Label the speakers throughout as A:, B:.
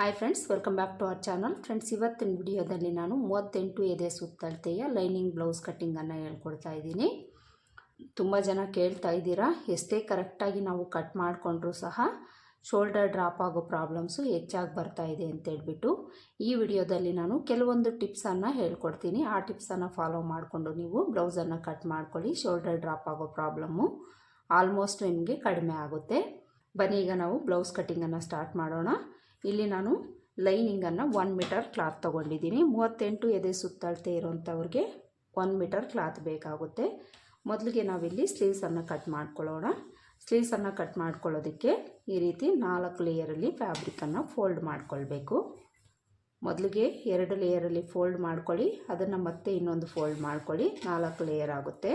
A: Hi friends welcome back to our channel friends ಇವತ್ತಿನ ವಿಡಿಯೋದಲ್ಲಿ ನಾನು ಮೂವತ್ತೆಂಟು ಎದೆ ಸುತ್ತಳತೆಯ ಲೈನಿಂಗ್ ಬ್ಲೌಸ್ ಕಟ್ಟಿಂಗನ್ನು ಹೇಳ್ಕೊಡ್ತಾ ಇದ್ದೀನಿ. ತುಂಬ ಜನ ಕೇಳ್ತಾ ಇದ್ದೀರಾ, ಎಷ್ಟೇ ಕರೆಕ್ಟಾಗಿ ನಾವು ಕಟ್ ಮಾಡಿಕೊಂಡ್ರೂ ಸಹ ಶೋಲ್ಡರ್ ಡ್ರಾಪ್ ಆಗೋ ಪ್ರಾಬ್ಲಮ್ಸು ಹೆಚ್ಚಾಗಿ ಬರ್ತಾ ಇದೆ ಅಂತೇಳ್ಬಿಟ್ಟು ಈ ವಿಡಿಯೋದಲ್ಲಿ ನಾನು ಕೆಲವೊಂದು ಟಿಪ್ಸನ್ನು ಹೇಳ್ಕೊಡ್ತೀನಿ. ಆ ಟಿಪ್ಸನ್ನು ಫಾಲೋ ಮಾಡಿಕೊಂಡು ನೀವು ಬ್ಲೌಸನ್ನು ಕಟ್ ಮಾಡ್ಕೊಳ್ಳಿ ಶೋಲ್ಡರ್ ಡ್ರಾಪ್ ಆಗೋ ಪ್ರಾಬ್ಲಮ್ಮು ಆಲ್ಮೋಸ್ಟ್ ನಿಮಗೆ ಕಡಿಮೆ ಆಗುತ್ತೆ. ಬನ್ನಿ ಈಗ ನಾವು ಬ್ಲೌಸ್ ಕಟ್ಟಿಂಗನ್ನು ಸ್ಟಾರ್ಟ್ ಮಾಡೋಣ. ಇಲ್ಲಿ ನಾನು ಲೈನಿಂಗನ್ನು ಒನ್ ಮೀಟರ್ ಕ್ಲಾತ್ ತೊಗೊಂಡಿದ್ದೀನಿ. ಮೂವತ್ತೆಂಟು ಎದೆ ಸುತ್ತಳತೆ ಇರೋಂಥವ್ರಿಗೆ ಒನ್ ಮೀಟರ್ ಕ್ಲಾತ್ ಬೇಕಾಗುತ್ತೆ. ಮೊದಲಿಗೆ ನಾವಿಲ್ಲಿ ಸ್ಲೀವ್ಸನ್ನು ಕಟ್ ಮಾಡ್ಕೊಳ್ಳೋಣ. ಸ್ಲೀವ್ಸನ್ನು ಕಟ್ ಮಾಡ್ಕೊಳ್ಳೋದಕ್ಕೆ ಈ ರೀತಿ ನಾಲ್ಕು ಲೇಯರಲ್ಲಿ ಫ್ಯಾಬ್ರಿಕನ್ನು ಫೋಲ್ಡ್ ಮಾಡ್ಕೊಳ್ಬೇಕು. ಮೊದಲಿಗೆ ಎರಡು ಲೇಯರಲ್ಲಿ ಫೋಲ್ಡ್ ಮಾಡ್ಕೊಳ್ಳಿ. ಅದನ್ನು ಮತ್ತೆ ಇನ್ನೊಂದು ಫೋಲ್ಡ್ ಮಾಡ್ಕೊಳ್ಳಿ. ನಾಲ್ಕು ಲೇಯರ್ ಆಗುತ್ತೆ.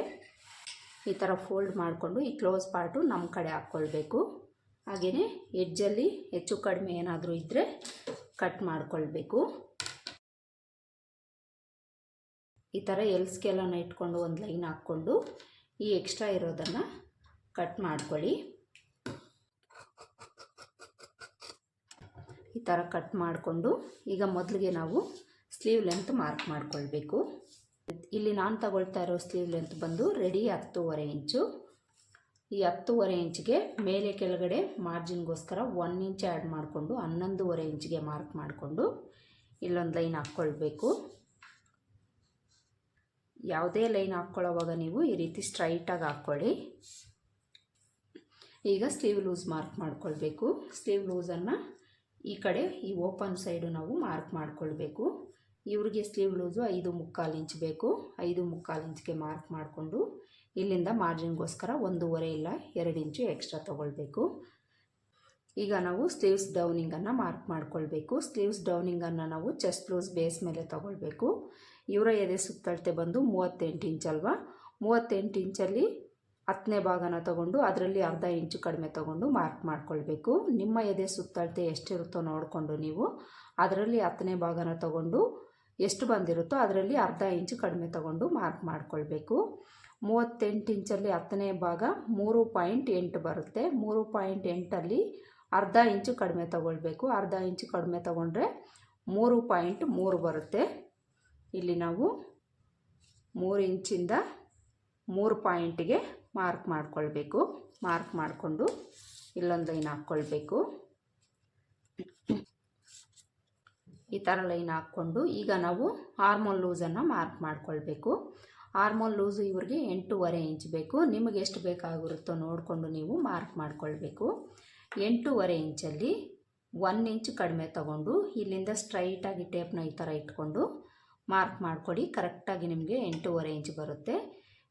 A: ಈ ಥರ ಫೋಲ್ಡ್ ಮಾಡಿಕೊಂಡು ಈ ಕ್ಲೋಸ್ ಪಾರ್ಟು ನಮ್ಮ ಕಡೆ ಹಾಕ್ಕೊಳ್ಬೇಕು. ಹಾಗೆಯೇ ಎಡ್ಜಲ್ಲಿ ಹೆಚ್ಚು ಕಡಿಮೆ ಏನಾದರೂ ಇದ್ದರೆ ಕಟ್ ಮಾಡಿಕೊಳ್ಬೇಕು. ಈ ಥರ ಎಲ್ ಸ್ಕೇಲನ್ನು ಇಟ್ಕೊಂಡು ಒಂದು ಲೈನ್ ಹಾಕ್ಕೊಂಡು ಈ ಎಕ್ಸ್ಟ್ರಾ ಇರೋದನ್ನು ಕಟ್ ಮಾಡ್ಕೊಳ್ಳಿ. ಈ ಥರ ಕಟ್ ಮಾಡಿಕೊಂಡು ಈಗ ಮೊದಲಿಗೆ ನಾವು ಸ್ಲೀವ್ ಲೆಂತ್ ಮಾರ್ಕ್ ಮಾಡಿಕೊಳ್ಬೇಕು. ಇಲ್ಲಿ ನಾನು ತಗೊಳ್ತಾ ಇರೋ ಸ್ಲೀವ್ ಲೆಂತ್ ಬಂದು ರೆಡಿ ಹತ್ತೂವರೆ ಇಂಚು ಈ ಹತ್ತೂವರೆ ಇಂಚಿಗೆ ಮೇಲೆ ಕೆಳಗಡೆ ಮಾರ್ಜಿನ್ಗೋಸ್ಕರ ಒನ್ ಇಂಚ್ ಆ್ಯಡ್ ಮಾಡಿಕೊಂಡು ಹನ್ನೊಂದುವರೆ ಇಂಚಿಗೆ ಮಾರ್ಕ್ ಮಾಡಿಕೊಂಡು ಇಲ್ಲೊಂದು ಲೈನ್ ಹಾಕ್ಕೊಳ್ಬೇಕು. ಯಾವುದೇ ಲೈನ್ ಹಾಕ್ಕೊಳ್ಳೋವಾಗ ನೀವು ಈ ರೀತಿ ಸ್ಟ್ರೈಟಾಗಿ ಹಾಕ್ಕೊಳ್ಳಿ. ಈಗ ಸ್ಲೀವ್ ಲೂಸ್ ಮಾರ್ಕ್ ಮಾಡ್ಕೊಳ್ಬೇಕು. ಸ್ಲೀವ್ ಲೂಸನ್ನು ಈ ಕಡೆ ಈ ಓಪನ್ ಸೈಡು ನಾವು ಮಾರ್ಕ್ ಮಾಡಿಕೊಳ್ಬೇಕು. ಇವ್ರಿಗೆ ಸ್ಲೀವ್ ಲೂಸು ಐದು ಮುಕ್ಕಾಲು ಇಂಚ್ ಬೇಕು. ಐದು ಮುಕ್ಕಾಲು ಇಂಚ್ಗೆ ಮಾರ್ಕ್ ಮಾಡಿಕೊಂಡು ಇಲ್ಲಿಂದ ಮಾರ್ಜಿನ್ಗೋಸ್ಕರ ಒಂದೂವರೆ ಇಲ್ಲ ಎರಡು ಇಂಚು ಎಕ್ಸ್ಟ್ರಾ ತೊಗೊಳ್ಬೇಕು. ಈಗ ನಾವು ಸ್ಲೀವ್ಸ್ ಡೌನಿಂಗನ್ನು ಮಾರ್ಕ್ ಮಾಡ್ಕೊಳ್ಬೇಕು. ಸ್ಲೀವ್ಸ್ ಡೌನಿಂಗನ್ನು ನಾವು ಚೆಸ್ಟ್ ಬ್ಲೌಸ್ ಬೇಸ್ ಮೇಲೆ ತೊಗೊಳ್ಬೇಕು. ಇವರ ಎದೆ ಸುತ್ತಳತೆ ಬಂದು ಮೂವತ್ತೆಂಟು ಇಂಚ್ ಅಲ್ವಾ? ಮೂವತ್ತೆಂಟು ಇಂಚಲ್ಲಿ ಹತ್ತನೇ ಭಾಗನ ತಗೊಂಡು ಅದರಲ್ಲಿ ಅರ್ಧ ಇಂಚು ಕಡಿಮೆ ತಗೊಂಡು ಮಾರ್ಕ್ ಮಾಡ್ಕೊಳ್ಬೇಕು. ನಿಮ್ಮ ಎದೆ ಸುತ್ತಳತೆ ಎಷ್ಟಿರುತ್ತೋ ನೋಡಿಕೊಂಡು ನೀವು ಅದರಲ್ಲಿ ಹತ್ತನೇ ಭಾಗನ ತಗೊಂಡು ಎಷ್ಟು ಬಂದಿರುತ್ತೋ ಅದರಲ್ಲಿ ಅರ್ಧ ಇಂಚು ಕಡಿಮೆ ತಗೊಂಡು ಮಾರ್ಕ್ ಮಾಡ್ಕೊಳ್ಬೇಕು. ಮೂವತ್ತೆಂಟು ಇಂಚಲ್ಲಿ ಹತ್ತನೇ ಭಾಗ ಮೂರು ಪಾಯಿಂಟ್ ಎಂಟು ಬರುತ್ತೆ. ಮೂರು ಪಾಯಿಂಟ್ ಎಂಟಲ್ಲಿ ಅರ್ಧ ಇಂಚು ಕಡಿಮೆ ತಗೊಳ್ಬೇಕು. ಅರ್ಧ ಇಂಚು ಕಡಿಮೆ ತಗೊಂಡ್ರೆ ಮೂರು ಪಾಯಿಂಟ್ ಮೂರು ಬರುತ್ತೆ. ಇಲ್ಲಿ ನಾವು ಮೂರು ಇಂಚಿಂದ ಮೂರು ಪಾಯಿಂಟಿಗೆ ಮಾರ್ಕ್ ಮಾಡ್ಕೊಳ್ಬೇಕು. ಮಾರ್ಕ್ ಮಾಡಿಕೊಂಡು ಇಲ್ಲೊಂದು ಲೈನ್ ಹಾಕ್ಕೊಳ್ಬೇಕು. ಈ ಥರ ಲೈನ್ ಹಾಕ್ಕೊಂಡು ಈಗ ನಾವು ಹಾರ್ಮೋನ್ ಲೂಸನ್ನು ಮಾರ್ಕ್ ಮಾಡ್ಕೊಳ್ಬೇಕು. ಹಾರ್ಮೋನ್ ಲೂಸು ಇವ್ರಿಗೆ ಎಂಟೂವರೆ ಇಂಚ್ ಬೇಕು. ನಿಮಗೆ ಎಷ್ಟು ಬೇಕಾಗಿರುತ್ತೋ ನೋಡಿಕೊಂಡು ನೀವು ಮಾರ್ಕ್ ಮಾಡಿಕೊಳ್ಬೇಕು. ಎಂಟೂವರೆ ಇಂಚಲ್ಲಿ ಒನ್ ಇಂಚ್ ಕಡಿಮೆ ತಗೊಂಡು ಇಲ್ಲಿಂದ ಸ್ಟ್ರೈಟಾಗಿ ಟೇಪ್ನ ಈ ಥರ ಇಟ್ಕೊಂಡು ಮಾರ್ಕ್ ಮಾಡಿಕೊಡಿ. ಕರೆಕ್ಟಾಗಿ ನಿಮಗೆ ಎಂಟೂವರೆ ಇಂಚ್ ಬರುತ್ತೆ.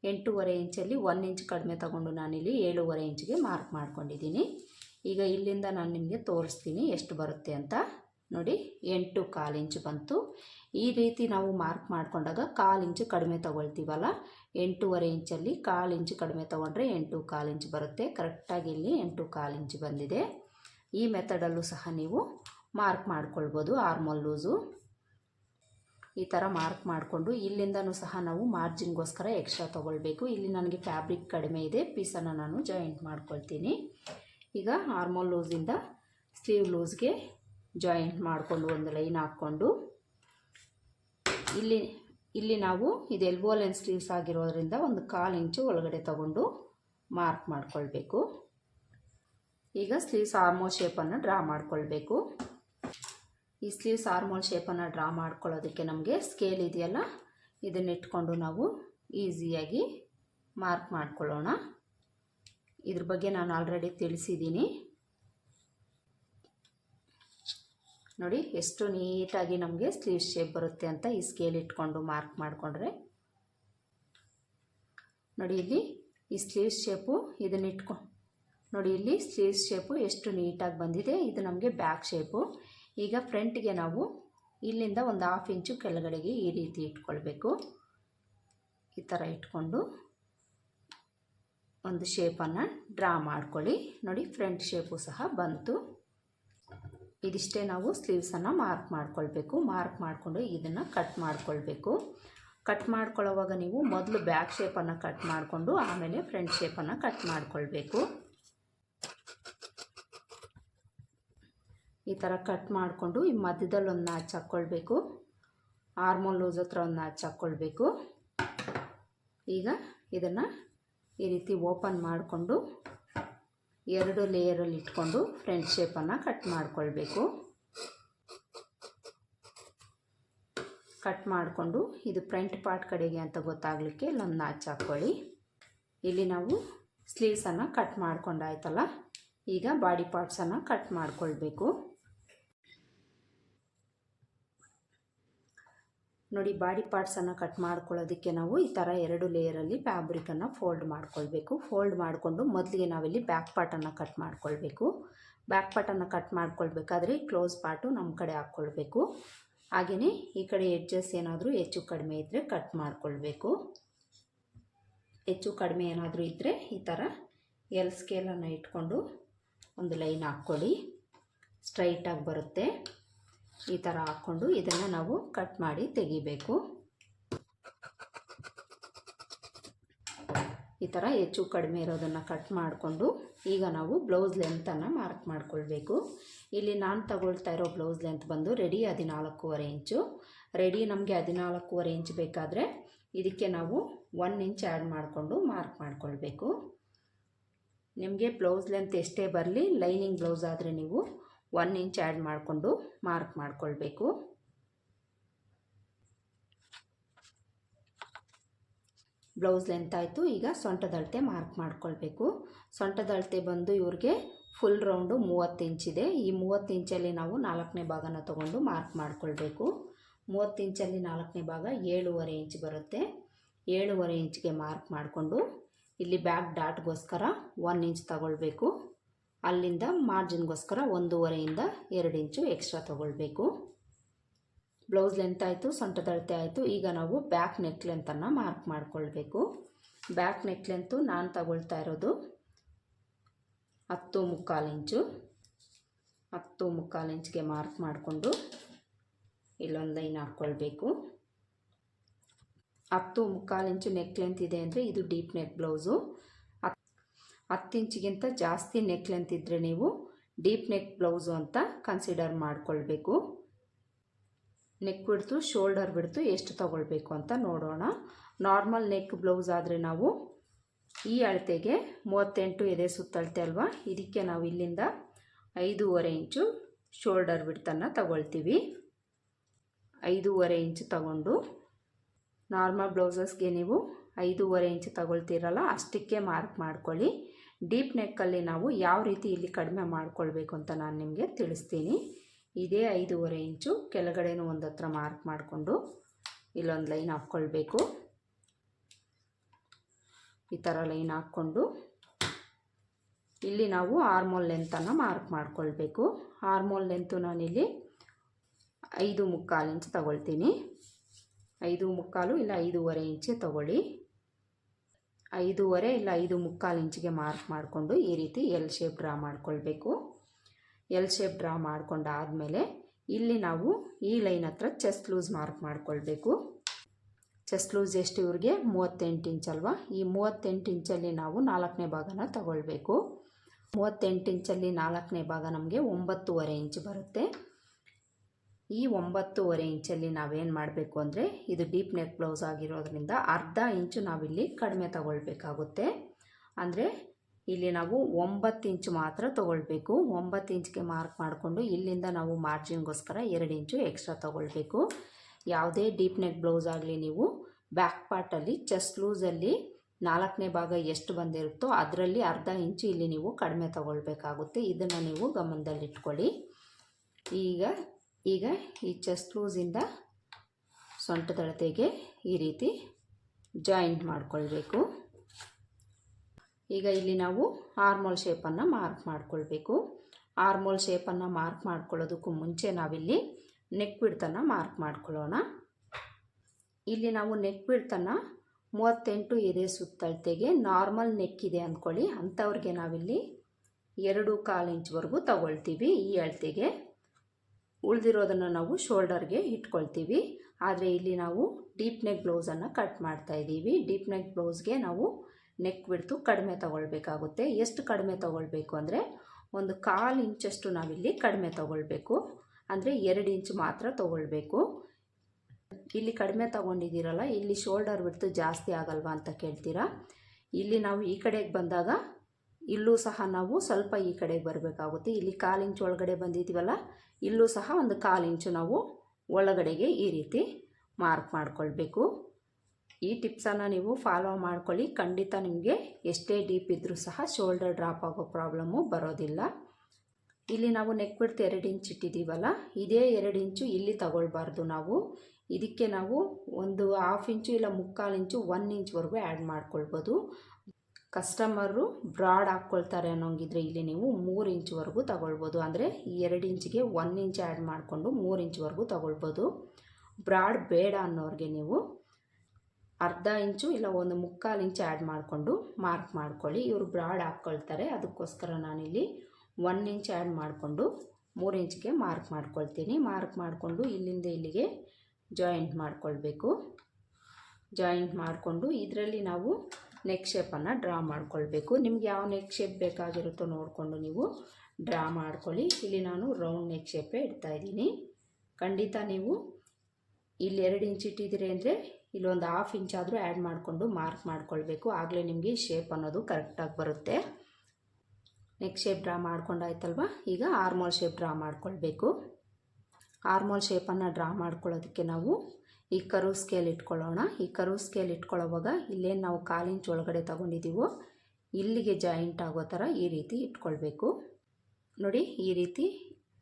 A: ಎಂಟೂವರೆ ಇಂಚಲ್ಲಿ ಒನ್ ಇಂಚ್ ಕಡಿಮೆ ತಗೊಂಡು ನಾನಿಲ್ಲಿ ಏಳೂವರೆ ಇಂಚಿಗೆ ಮಾರ್ಕ್ ಮಾಡ್ಕೊಂಡಿದ್ದೀನಿ. ಈಗ ಇಲ್ಲಿಂದ ನಾನು ನಿಮಗೆ ತೋರಿಸ್ತೀನಿ ಎಷ್ಟು ಬರುತ್ತೆ ಅಂತ. ನೋಡಿ, ಎಂಟು ಕಾಲು ಇಂಚು ಬಂತು. ಈ ರೀತಿ ನಾವು ಮಾರ್ಕ್ ಮಾಡಿಕೊಂಡಾಗ ಕಾಲು ಇಂಚು ಕಡಿಮೆ ತೊಗೊಳ್ತೀವಲ್ಲ? ಎಂಟೂವರೆ ಇಂಚಲ್ಲಿ ಕಾಲು ಇಂಚು ಕಡಿಮೆ ತೊಗೊಂಡ್ರೆ ಎಂಟು ಕಾಲು ಇಂಚು ಬರುತ್ತೆ. ಕರೆಕ್ಟಾಗಿ ಇಲ್ಲಿ ಎಂಟು ಕಾಲು ಇಂಚು ಬಂದಿದೆ. ಈ ಮೆಥಡಲ್ಲೂ ಸಹ ನೀವು ಮಾರ್ಕ್ ಮಾಡ್ಕೊಳ್ಬೋದು, ಆರ್ಮಲ್ ಲೂಸು. ಈ ಥರ ಮಾರ್ಕ್ ಮಾಡಿಕೊಂಡು ಇಲ್ಲಿಂದನೂ ಸಹ ನಾವು ಮಾರ್ಜಿನ್ಗೋಸ್ಕರ ಎಕ್ಸ್ಟ್ರಾ ತೊಗೊಳ್ಬೇಕು. ಇಲ್ಲಿ ನನಗೆ ಫ್ಯಾಬ್ರಿಕ್ ಕಡಿಮೆ ಇದೆ, ಪೀಸನ್ನು ನಾನು ಜಾಯಿಂಟ್ ಮಾಡ್ಕೊಳ್ತೀನಿ. ಈಗ ಆರ್ಮೋಲ್ ಲೂಸಿಂದ ಸ್ಲೀವ್ ಲೂಸ್ಗೆ ಜಾಯಿಂಟ್ ಮಾಡಿಕೊಂಡು ಒಂದು ಲೈನ್ ಹಾಕ್ಕೊಂಡು ಇಲ್ಲಿ ಇಲ್ಲಿ ನಾವು ಇದು ಎಲ್ಬೋ ಲೆನ್ ಸ್ಲೀವ್ಸ್ ಆಗಿರೋದ್ರಿಂದ ಒಂದು ಕಾಲು ಇಂಚು ಒಳಗಡೆ ತಗೊಂಡು ಮಾರ್ಕ್ ಮಾಡಿಕೊಳ್ಬೇಕು. ಈಗ ಸ್ಲೀವ್ಸ್ ಆರ್ಮೋಲ್ ಶೇಪನ್ನು ಡ್ರಾ ಮಾಡಿಕೊಳ್ಬೇಕು. ಈ ಸ್ಲೀವ್ಸ್ ಆರ್ಮೋಲ್ ಶೇಪನ್ನು ಡ್ರಾ ಮಾಡ್ಕೊಳ್ಳೋದಕ್ಕೆ ನಮಗೆ ಸ್ಕೇಲ್ ಇದೆಯಲ್ಲ? ಇದನ್ನ ಇಟ್ಕೊಂಡು ನಾವು ಈಸಿಯಾಗಿ ಮಾರ್ಕ್ ಮಾಡ್ಕೊಳ್ಳೋಣ. ಇದ್ರ ಬಗ್ಗೆ ನಾನು ಆಲ್ರೆಡಿ ತಿಳಿಸಿದ್ದೀನಿ. ನೋಡಿ, ಎಷ್ಟು ನೀಟಾಗಿ ನಮಗೆ ಸ್ಲೀವ್ ಶೇಪ್ ಬರುತ್ತೆ ಅಂತ ಈ ಸ್ಕೇಲ್ ಇಟ್ಕೊಂಡು ಮಾರ್ಕ್ ಮಾಡಿಕೊಂಡ್ರೆ. ನೋಡಿ ಇಲ್ಲಿ ಈ ಸ್ಲೀವ್ ಶೇಪು ಇದನ್ನ ನೋಡಿ ಇಲ್ಲಿ ಸ್ಲೀವ್ ಶೇಪು ಎಷ್ಟು ನೀಟಾಗಿ ಬಂದಿದೆ, ಇದು ನಮಗೆ ಬ್ಯಾಕ್ ಶೇಪು ಈಗ ಫ್ರಂಟ್ಗೆ ನಾವು ಇಲ್ಲಿಂದ ಒಂದು ಹಾಫ್ ಇಂಚು ಕೆಳಗಡೆಗೆ ಈ ರೀತಿ ಇಟ್ಕೊಳ್ಬೇಕು. ಈ ಥರ ಇಟ್ಕೊಂಡು ಒಂದು ಶೇಪನ್ನು ಡ್ರಾ ಮಾಡ್ಕೊಳ್ಳಿ. ನೋಡಿ ಫ್ರಂಟ್ ಶೇಪು ಸಹ ಬಂತು. ಇದಿಷ್ಟೇ ನಾವು ಸ್ಲೀವ್ಸನ್ನು ಮಾರ್ಕ್ ಮಾಡ್ಕೊಳ್ಬೇಕು. ಮಾರ್ಕ್ ಮಾಡಿಕೊಂಡು ಇದನ್ನು ಕಟ್ ಮಾಡ್ಕೊಳ್ಬೇಕು. ಕಟ್ ಮಾಡ್ಕೊಳ್ಳೋವಾಗ ನೀವು ಮೊದಲು ಬ್ಯಾಕ್ ಶೇಪನ್ನು ಕಟ್ ಮಾಡಿಕೊಂಡು ಆಮೇಲೆ ಫ್ರಂಟ್ ಶೇಪನ್ನು ಕಟ್ ಮಾಡ್ಕೊಳ್ಬೇಕು. ಈ ಥರ ಕಟ್ ಮಾಡಿಕೊಂಡು ಈ ಮಧ್ಯದಲ್ಲಿ ಒಂದು ನಾಚ್ ಹಾಕ್ಕೊಳ್ಬೇಕು. ಆರ್ಮೋಲ್ ಲೂಸ್ ಹತ್ರ ಒಂದು ನಾಚ್ ಹಾಕ್ಕೊಳ್ಬೇಕು. ಈಗ ಇದನ್ನು ಈ ರೀತಿ ಓಪನ್ ಮಾಡಿಕೊಂಡು ಎರಡು ಲೇಯರಲ್ಲಿ ಇಟ್ಕೊಂಡು ಫ್ರೆಂಟ್ ಶೇಪನ್ನು ಕಟ್ ಮಾಡಿಕೊಳ್ಬೇಕು. ಕಟ್ ಮಾಡಿಕೊಂಡು ಇದು ಫ್ರಂಟ್ ಪಾರ್ಟ್ ಕಡೆಗೆ ಅಂತ ಗೊತ್ತಾಗಲಿಕ್ಕೆ ಇಲ್ಲೊಂದು ನಾಚ್ ಹಾಕ್ಕೊಳ್ಳಿ ಇಲ್ಲಿ ನಾವು ಸ್ಲೀವ್ಸನ್ನು ಕಟ್ ಮಾಡ್ಕೊಂಡಾಯ್ತಲ್ಲ ಈಗ ಬಾಡಿ ಪಾರ್ಟ್ಸನ್ನು ಕಟ್ ಮಾಡ್ಕೊಳ್ಬೇಕು. ನೋಡಿ, ಬಾಡಿ ಪಾರ್ಟ್ಸನ್ನು ಕಟ್ ಮಾಡ್ಕೊಳ್ಳೋದಕ್ಕೆ ನಾವು ಈ ಥರ ಎರಡು ಲೇಯರಲ್ಲಿ ಫ್ಯಾಬ್ರಿಕನ್ನು ಫೋಲ್ಡ್ ಮಾಡ್ಕೊಳ್ಬೇಕು. ಫೋಲ್ಡ್ ಮಾಡಿಕೊಂಡು ಮೊದಲಿಗೆ ನಾವಿಲ್ಲಿ ಬ್ಯಾಕ್ ಪಾರ್ಟನ್ನು ಕಟ್ ಮಾಡ್ಕೊಳ್ಬೇಕು. ಬ್ಯಾಕ್ ಪಾರ್ಟನ್ನು ಕಟ್ ಮಾಡ್ಕೊಳ್ಬೇಕಾದ್ರೆ ಕ್ಲೋಸ್ ಪಾರ್ಟು ನಮ್ಮ ಕಡೆ ಹಾಕ್ಕೊಳ್ಬೇಕು. ಹಾಗೆಯೇ ಈ ಕಡೆ ಎಡ್ಜಸ್ ಏನಾದರೂ ಹೆಚ್ಚು ಕಡಿಮೆ ಇದ್ದರೆ ಕಟ್ ಮಾಡ್ಕೊಳ್ಬೇಕು. ಹೆಚ್ಚು ಕಡಿಮೆ ಏನಾದರೂ ಇದ್ದರೆ ಈ ಥರ ಎಲ್ ಸ್ಕೇಲನ್ನು ಇಟ್ಕೊಂಡು ಒಂದು ಲೈನ್ ಹಾಕ್ಕೊಳ್ಳಿ. ಸ್ಟ್ರೈಟಾಗಿ ಬರುತ್ತೆ. ಈ ಥರ ಹಾಕ್ಕೊಂಡು ಇದನ್ನು ನಾವು ಕಟ್ ಮಾಡಿ ತೆಗಿಬೇಕು. ಈ ಥರ ಹೆಚ್ಚು ಕಡಿಮೆ ಇರೋದನ್ನು ಕಟ್ ಮಾಡಿಕೊಂಡು ಈಗ ನಾವು ಬ್ಲೌಸ್ ಲೆಂತನ್ನು ಮಾರ್ಕ್ ಮಾಡ್ಕೊಳ್ಬೇಕು. ಇಲ್ಲಿ ನಾನು ತಗೊಳ್ತಾ ಇರೋ ಬ್ಲೌಸ್ ಲೆಂತ್ ಬಂದು ರೆಡಿ ಹದಿನಾಲ್ಕೂವರೆ ಇಂಚು. ರೆಡಿ ನಮಗೆ ಹದಿನಾಲ್ಕೂವರೆ ಇಂಚ್ ಬೇಕಾದರೆ ಇದಕ್ಕೆ ನಾವು ಒನ್ ಇಂಚ್ ಆ್ಯಡ್ ಮಾಡಿಕೊಂಡು ಮಾರ್ಕ್ ಮಾಡ್ಕೊಳ್ಬೇಕು. ನಿಮಗೆ ಬ್ಲೌಸ್ ಲೆಂತ್ ಎಷ್ಟೇ ಬರಲಿ ಲೈನಿಂಗ್ ಬ್ಲೌಸ್ ಆದರೆ ನೀವು ಒನ್ ಇಂಚ್ ಆ್ಯಡ್ ಮಾಡಿಕೊಂಡು ಮಾರ್ಕ್ ಮಾಡಿಕೊಳ್ಬೇಕು. ಬ್ಲೌಸ್ ಲೆಂತ್ ಆಯಿತು, ಈಗ ಸೊಂಟದಳತೆ ಮಾರ್ಕ್ ಮಾಡ್ಕೊಳ್ಬೇಕು. ಸೊಂಟದಳತೆ ಬಂದು ಇವ್ರಿಗೆ ಫುಲ್ ರೌಂಡು ಮೂವತ್ತು ಇಂಚಿದೆ ಈ ಮೂವತ್ತು ಇಂಚಲ್ಲಿ ನಾವು ನಾಲ್ಕನೇ ಭಾಗನ ತೊಗೊಂಡು ಮಾರ್ಕ್ ಮಾಡ್ಕೊಳ್ಬೇಕು. ಮೂವತ್ತು ಇಂಚಲ್ಲಿ ನಾಲ್ಕನೇ ಭಾಗ ಏಳೂವರೆ ಇಂಚ್ ಬರುತ್ತೆ. ಏಳುವರೆ ಇಂಚ್ಗೆ ಮಾರ್ಕ್ ಮಾಡಿಕೊಂಡು ಇಲ್ಲಿ ಬ್ಯಾಕ್ ಡಾಟ್ಗೋಸ್ಕರ ಒನ್ ಇಂಚ್ ತಗೊಳ್ಬೇಕು. ಅಲ್ಲಿಂದ ಮಾರ್ಜಿನ್ಗೋಸ್ಕರ ಒಂದೂವರೆಯಿಂದ ಎರಡು ಇಂಚು ಎಕ್ಸ್ಟ್ರಾ ತೊಗೊಳ್ಬೇಕು. ಬ್ಲೌಸ್ ಲೆಂತ್ ಆಯಿತು ಸೊಂಟದಳತೆ ಆಯಿತು, ಈಗ ನಾವು ಬ್ಯಾಕ್ ನೆಕ್ ಲೆಂತನ್ನು ಮಾರ್ಕ್ ಮಾಡಿಕೊಳ್ಬೇಕು. ಬ್ಯಾಕ್ ನೆಕ್ ಲೆಂತು ನಾನು ತಗೊಳ್ತಾ ಇರೋದು ಹತ್ತು ಮುಕ್ಕಾಲು ಇಂಚು. ಹತ್ತು ಮುಕ್ಕಾಲು ಇಂಚ್ಗೆ ಮಾರ್ಕ್ ಮಾಡಿಕೊಂಡು ಇಲ್ಲೊಂದು ಲೈನ್ ಹಾಕ್ಕೊಳ್ಬೇಕು. ಹತ್ತು ಮುಕ್ಕಾಲು ಇಂಚು ನೆಕ್ ಲೆಂತ್ ಇದೆ ಅಂದರೆ ಇದು ಡೀಪ್ ನೆಕ್ ಬ್ಲೌಸು. ಹತ್ತು ಇಂಚಿಗಿಂತ ಜಾಸ್ತಿ ನೆಕ್ ಲೆಂತ್ ಇದ್ದರೆ ನೀವು ಡೀಪ್ ನೆಕ್ ಬ್ಲೌಸು ಅಂತ ಕನ್ಸಿಡರ್ ಮಾಡಿಕೊಳ್ಬೇಕು. ನೆಕ್ ಬಿಡ್ತು ಶೋಲ್ಡರ್ ಬಿಡ್ತು ಎಷ್ಟು ತಗೊಳ್ಬೇಕು ಅಂತ ನೋಡೋಣ. ನಾರ್ಮಲ್ ನೆಕ್ ಬ್ಲೌಸ್ ಆದರೆ ನಾವು ಈ ಅಳತೆಗೆ ಮೂವತ್ತೆಂಟು ಎದೆ ಸುತ್ತಳತೆ ಅಲ್ವಾ? ಇದಕ್ಕೆ ನಾವು ಇಲ್ಲಿಂದ ಐದೂವರೆ ಇಂಚು ಶೋಲ್ಡರ್ ಬಿಡ್ತನ್ನು ತಗೊಳ್ತೀವಿ. ಐದೂವರೆ ಇಂಚು ತಗೊಂಡು ನಾರ್ಮಲ್ ಬ್ಲೌಸಸ್ಗೆ ನೀವು ಐದೂವರೆ ಇಂಚು ತಗೊಳ್ತೀರಲ್ಲ, ಅಷ್ಟಕ್ಕೆ ಮಾರ್ಕ್ ಮಾಡ್ಕೊಳ್ಳಿ. ಡೀಪ್ ನೆಕ್ಕಲ್ಲಿ ನಾವು ಯಾವ ರೀತಿ ಇಲ್ಲಿ ಕಡಿಮೆ ಮಾಡಿಕೊಳ್ಬೇಕು ಅಂತ ನಾನು ನಿಮಗೆ ತಿಳಿಸ್ತೀನಿ. ಇದೇ ಐದೂವರೆ ಇಂಚು, ಕೆಳಗಡೆನೂ ಒಂದು ಹತ್ರ ಮಾರ್ಕ್ ಮಾಡಿಕೊಂಡು ಇಲ್ಲೊಂದು ಲೈನ್ ಹಾಕ್ಕೊಳ್ಬೇಕು ಈ ಥರ ಲೈನ್ ಹಾಕ್ಕೊಂಡು ಇಲ್ಲಿ ನಾವು ಆರ್ಮೋಲ್ ಲೆಂತನ್ನು ಮಾರ್ಕ್ ಮಾಡ್ಕೊಳ್ಬೇಕು. ಆರ್ಮೋಲ್ ಲೆಂತು ನಾನಿಲ್ಲಿ ಐದು ಮುಕ್ಕಾಲು ಇಂಚು ತಗೊಳ್ತೀನಿ. ಐದು ಮುಕ್ಕಾಲು ಇಲ್ಲ ಐದೂವರೆ ಇಂಚೆ ತಗೊಳ್ಳಿ. ಐದೂವರೆ ಇಲ್ಲ ಐದು ಮುಕ್ಕಾಲು ಇಂಚಿಗೆ ಮಾರ್ಕ್ ಮಾಡಿಕೊಂಡು ಈ ರೀತಿ ಎಲ್ ಶೇಪ್ ಡ್ರಾ ಮಾಡ್ಕೊಳ್ಬೇಕು. ಎಲ್ ಶೇಪ್ ಡ್ರಾ ಮಾಡ್ಕೊಂಡಾದಮೇಲೆ ಇಲ್ಲಿ ನಾವು ಈ ಲೈನ್ ಹತ್ರ ಚೆಸ್ಟ್ ಲೂಸ್ ಮಾರ್ಕ್ ಮಾಡ್ಕೊಳ್ಬೇಕು. ಚೆಸ್ಟ್ ಲೂಸ್ ಎಷ್ಟು ಇವ್ರಿಗೆ? ಮೂವತ್ತೆಂಟು ಇಂಚ್ ಅಲ್ವಾ? ಈ ಮೂವತ್ತೆಂಟು ಇಂಚಲ್ಲಿ ನಾವು ನಾಲ್ಕನೇ ಭಾಗನ ತಗೊಳ್ಬೇಕು. ಮೂವತ್ತೆಂಟು ಇಂಚಲ್ಲಿ ನಾಲ್ಕನೇ ಭಾಗ ನಮಗೆ ಒಂಬತ್ತೂವರೆ ಇಂಚ್ ಬರುತ್ತೆ. ಈ ಒಂಬತ್ತೂವರೆ ಇಂಚಲ್ಲಿ ನಾವೇನು ಮಾಡಬೇಕು ಅಂದರೆ ಇದು ಡೀಪ್ ನೆಕ್ ಬ್ಲೌಸ್ ಆಗಿರೋದ್ರಿಂದ ಅರ್ಧ ಇಂಚು ನಾವಿಲ್ಲಿ ಕಡಿಮೆ ತಗೊಳ್ಬೇಕಾಗುತ್ತೆ. ಅಂದರೆ ಇಲ್ಲಿ ನಾವು ಒಂಬತ್ತು ಇಂಚು ಮಾತ್ರ ತೊಗೊಳ್ಬೇಕು. ಒಂಬತ್ತು ಇಂಚ್ಗೆ ಮಾರ್ಕ್ ಮಾಡಿಕೊಂಡು ಇಲ್ಲಿಂದ ನಾವು ಮಾರ್ಜಿನ್ಗೋಸ್ಕರ ಎರಡು ಇಂಚು ಎಕ್ಸ್ಟ್ರಾ ತೊಗೊಳ್ಬೇಕು. ಯಾವುದೇ ಡೀಪ್ ನೆಕ್ ಬ್ಲೌಸ್ ಆಗಲಿ ನೀವು ಬ್ಯಾಕ್ ಪಾರ್ಟಲ್ಲಿ ಚೆಸ್ಟ್ ಲೂಸಲ್ಲಿ ನಾಲ್ಕನೇ ಭಾಗ ಎಷ್ಟು ಬಂದಿರುತ್ತೋ ಅದರಲ್ಲಿ ಅರ್ಧ ಇಂಚು ಇಲ್ಲಿ ನೀವು ಕಡಿಮೆ ತಗೊಳ್ಬೇಕಾಗುತ್ತೆ. ಇದನ್ನು ನೀವು ಗಮನದಲ್ಲಿಟ್ಕೊಳ್ಳಿ. ಈಗ ಈಗ ಈ ಚೆಸ್ಟ್ ಲೂಸಿಂದ ಸೊಂಟದಳತೆಗೆ ಈ ರೀತಿ ಜಾಯಿಂಟ್ ಮಾಡಿಕೊಳ್ಬೇಕು. ಈಗ ಇಲ್ಲಿ ನಾವು ಆರ್ಮೋಲ್ ಶೇಪನ್ನು ಮಾರ್ಕ್ ಮಾಡಿಕೊಳ್ಬೇಕು. ಆರ್ಮೋಲ್ ಶೇಪನ್ನು ಮಾರ್ಕ್ ಮಾಡ್ಕೊಳ್ಳೋದಕ್ಕೂ ಮುಂಚೆ ನಾವಿಲ್ಲಿ ನೆಕ್ ಬಿಡ್ತನ್ನು ಮಾರ್ಕ್ ಮಾಡ್ಕೊಳ್ಳೋಣ. ಇಲ್ಲಿ ನಾವು ನೆಕ್ ಬಿಡ್ತನ್ನು ಮೂವತ್ತೆಂಟು ಎದೆ ಸುತ್ತಳತೆಗೆ ನಾರ್ಮಲ್ ನೆಕ್ ಇದೆ ಅಂದ್ಕೊಳ್ಳಿ ಅಂಥವ್ರಿಗೆ ನಾವಿಲ್ಲಿ ಎರಡು ಕಾಲು ಇಂಚ್ವರೆಗೂ ತಗೊಳ್ತೀವಿ ಈ ಅಳತೆಗೆ. ಉಳಿದಿರೋದನ್ನು ನಾವು ಶೋಲ್ಡರ್ಗೆ ಇಟ್ಕೊಳ್ತೀವಿ. ಆದರೆ ಇಲ್ಲಿ ನಾವು ಡೀಪ್ ನೆಕ್ ಬ್ಲೌಸನ್ನು ಕಟ್ ಮಾಡ್ತಾ ಇದ್ದೀವಿ. ಡೀಪ್ ನೆಕ್ ಬ್ಲೌಸ್ಗೆ ನಾವು ನೆಕ್ ಬಿಡ್ತು ಕಡಿಮೆ ತಗೊಳ್ಬೇಕಾಗುತ್ತೆ. ಎಷ್ಟು ಕಡಿಮೆ ತಗೊಳ್ಬೇಕು ಅಂದರೆ ಒಂದು ಕಾಲು ಇಂಚಷ್ಟು ನಾವಿಲ್ಲಿ ಕಡಿಮೆ ತಗೊಳ್ಬೇಕು. ಅಂದರೆ ಎರಡು ಇಂಚ್ ಮಾತ್ರ ತಗೊಳ್ಬೇಕು. ಇಲ್ಲಿ ಕಡಿಮೆ ತಗೊಂಡಿದ್ದೀರಲ್ಲ, ಇಲ್ಲಿ ಶೋಲ್ಡರ್ ಬಿಡ್ತು ಜಾಸ್ತಿ ಆಗಲ್ವಾ ಅಂತ ಕೇಳ್ತೀರಾ? ಇಲ್ಲಿ ನಾವು ಈ ಕಡೆಗೆ ಬಂದಾಗ ಇಲ್ಲೂ ಸಹ ನಾವು ಸ್ವಲ್ಪ ಈ ಕಡೆ ಬರಬೇಕಾಗುತ್ತೆ. ಇಲ್ಲಿ ಕಾಲು ಇಂಚು ಒಳಗಡೆ ಬಂದಿದ್ದೀವಲ್ಲ, ಇಲ್ಲೂ ಸಹ ಒಂದು ಕಾಲು ಇಂಚು ನಾವು ಒಳಗಡೆಗೆ ಈ ರೀತಿ ಮಾರ್ಕ್ ಮಾಡಿಕೊಳ್ಬೇಕು. ಈ ಟಿಪ್ಸನ್ನು ನೀವು ಫಾಲೋ ಮಾಡ್ಕೊಳ್ಳಿ. ಖಂಡಿತ ನಿಮಗೆ ಎಷ್ಟೇ ಡೀಪ್ ಇದ್ದರೂ ಸಹ ಶೋಲ್ಡರ್ ಡ್ರಾಪ್ ಆಗೋ ಪ್ರಾಬ್ಲಮ್ಮು ಬರೋದಿಲ್ಲ. ಇಲ್ಲಿ ನಾವು ನೆಕ್ ಬಿಡ್ತು ಎರಡು ಇಂಚ್ ಇಟ್ಟಿದ್ದೀವಲ್ಲ, ಇದೇ ಎರಡು ಇಂಚು ಇಲ್ಲಿ ತಗೊಳ್ಬಾರ್ದು ನಾವು. ಇದಕ್ಕೆ ನಾವು ಒಂದು ಹಾಫ್ ಇಂಚು ಇಲ್ಲ ಮುಕ್ಕಾಲು ಇಂಚು ಒನ್ ಇಂಚ್ವರೆಗೂ ಆ್ಯಡ್ ಮಾಡ್ಕೊಳ್ಬೋದು. ಕಸ್ಟಮರು ಬ್ರಾಡ್ ಹಾಕ್ಕೊಳ್ತಾರೆ ಅನ್ನೋಂಗಿದ್ರೆ ಇಲ್ಲಿ ನೀವು ಮೂರು ಇಂಚ್ವರೆಗೂ ತಗೊಳ್ಬೋದು. ಅಂದರೆ ಎರಡು ಇಂಚಿಗೆ ಒನ್ ಇಂಚ್ ಆ್ಯಡ್ ಮಾಡಿಕೊಂಡು ಮೂರು ಇಂಚ್ವರೆಗೂ ತಗೊಳ್ಬೋದು. ಬ್ರಾಡ್ ಬೇಡ ಅನ್ನೋರಿಗೆ ನೀವು ಅರ್ಧ ಇಂಚು ಇಲ್ಲ ಒಂದು ಮುಕ್ಕಾಲು ಇಂಚ್ ಆ್ಯಡ್ ಮಾಡಿಕೊಂಡು ಮಾರ್ಕ್ ಮಾಡ್ಕೊಳ್ಳಿ. ಇವರು ಬ್ರಾಡ್ ಹಾಕ್ಕೊಳ್ತಾರೆ. ಅದಕ್ಕೋಸ್ಕರ ನಾನಿಲ್ಲಿ ಒನ್ ಇಂಚ್ ಆ್ಯಡ್ ಮಾಡಿಕೊಂಡು ಮೂರು ಇಂಚ್ಗೆ ಮಾರ್ಕ್ ಮಾಡ್ಕೊಳ್ತೀನಿ. ಮಾರ್ಕ್ ಮಾಡಿಕೊಂಡು ಇಲ್ಲಿಂದ ಇಲ್ಲಿಗೆ ಜಾಯಿಂಟ್ ಮಾಡಿಕೊಳ್ಬೇಕು. ಜಾಯಿಂಟ್ ಮಾಡಿಕೊಂಡು ಇದರಲ್ಲಿ ನಾವು ನೆಕ್ ಶೇಪನ್ನು ಡ್ರಾ ಮಾಡ್ಕೊಳ್ಬೇಕು. ನಿಮ್ಗೆ ಯಾವ ನೆಕ್ ಶೇಪ್ ಬೇಕಾಗಿರುತ್ತೋ ನೋಡಿಕೊಂಡು ನೀವು ಡ್ರಾ ಮಾಡ್ಕೊಳ್ಳಿ. ಇಲ್ಲಿ ನಾನು ರೌಂಡ್ ನೆಕ್ ಶೇಪೇ ಇಡ್ತಾ ಇದ್ದೀನಿ. ಖಂಡಿತ ನೀವು ಇಲ್ಲಿ ಎರಡು ಇಂಚ್ ಇಟ್ಟಿದ್ದೀರಿ ಅಂದರೆ ಇಲ್ಲೊಂದು ಹಾಫ್ ಇಂಚ್ ಆದರೂ ಆ್ಯಡ್ ಮಾಡಿಕೊಂಡು ಮಾರ್ಕ್ ಮಾಡ್ಕೊಳ್ಬೇಕು. ಆಗಲೇ ನಿಮಗೆ ಶೇಪ್ ಅನ್ನೋದು ಕರೆಕ್ಟಾಗಿ ಬರುತ್ತೆ. ನೆಕ್ ಶೇಪ್ ಡ್ರಾ ಮಾಡ್ಕೊಂಡಾಯ್ತಲ್ವ? ಈಗ ಆರ್ಮೋಲ್ ಶೇಪ್ ಡ್ರಾ ಮಾಡ್ಕೊಳ್ಬೇಕು. ಆರ್ಮೋಲ್ ಶೇಪನ್ನು ಡ್ರಾ ಮಾಡ್ಕೊಳ್ಳೋದಕ್ಕೆ ನಾವು ಈ ಕರು ಸ್ಕೇಲ್ ಇಟ್ಕೊಳ್ಳೋಣ. ಈ ಕರು ಸ್ಕೇಲ್ ಇಟ್ಕೊಳ್ಳೋವಾಗ ಇಲ್ಲೇನು ನಾವು ಕಾಲಿಂಚ್ ಒಳಗಡೆ ತಗೊಂಡಿದ್ದೀವೋ ಇಲ್ಲಿಗೆ ಜಾಯಿಂಟ್ ಆಗೋ ಥರ ಈ ರೀತಿ ಇಟ್ಕೊಳ್ಬೇಕು. ನೋಡಿ, ಈ ರೀತಿ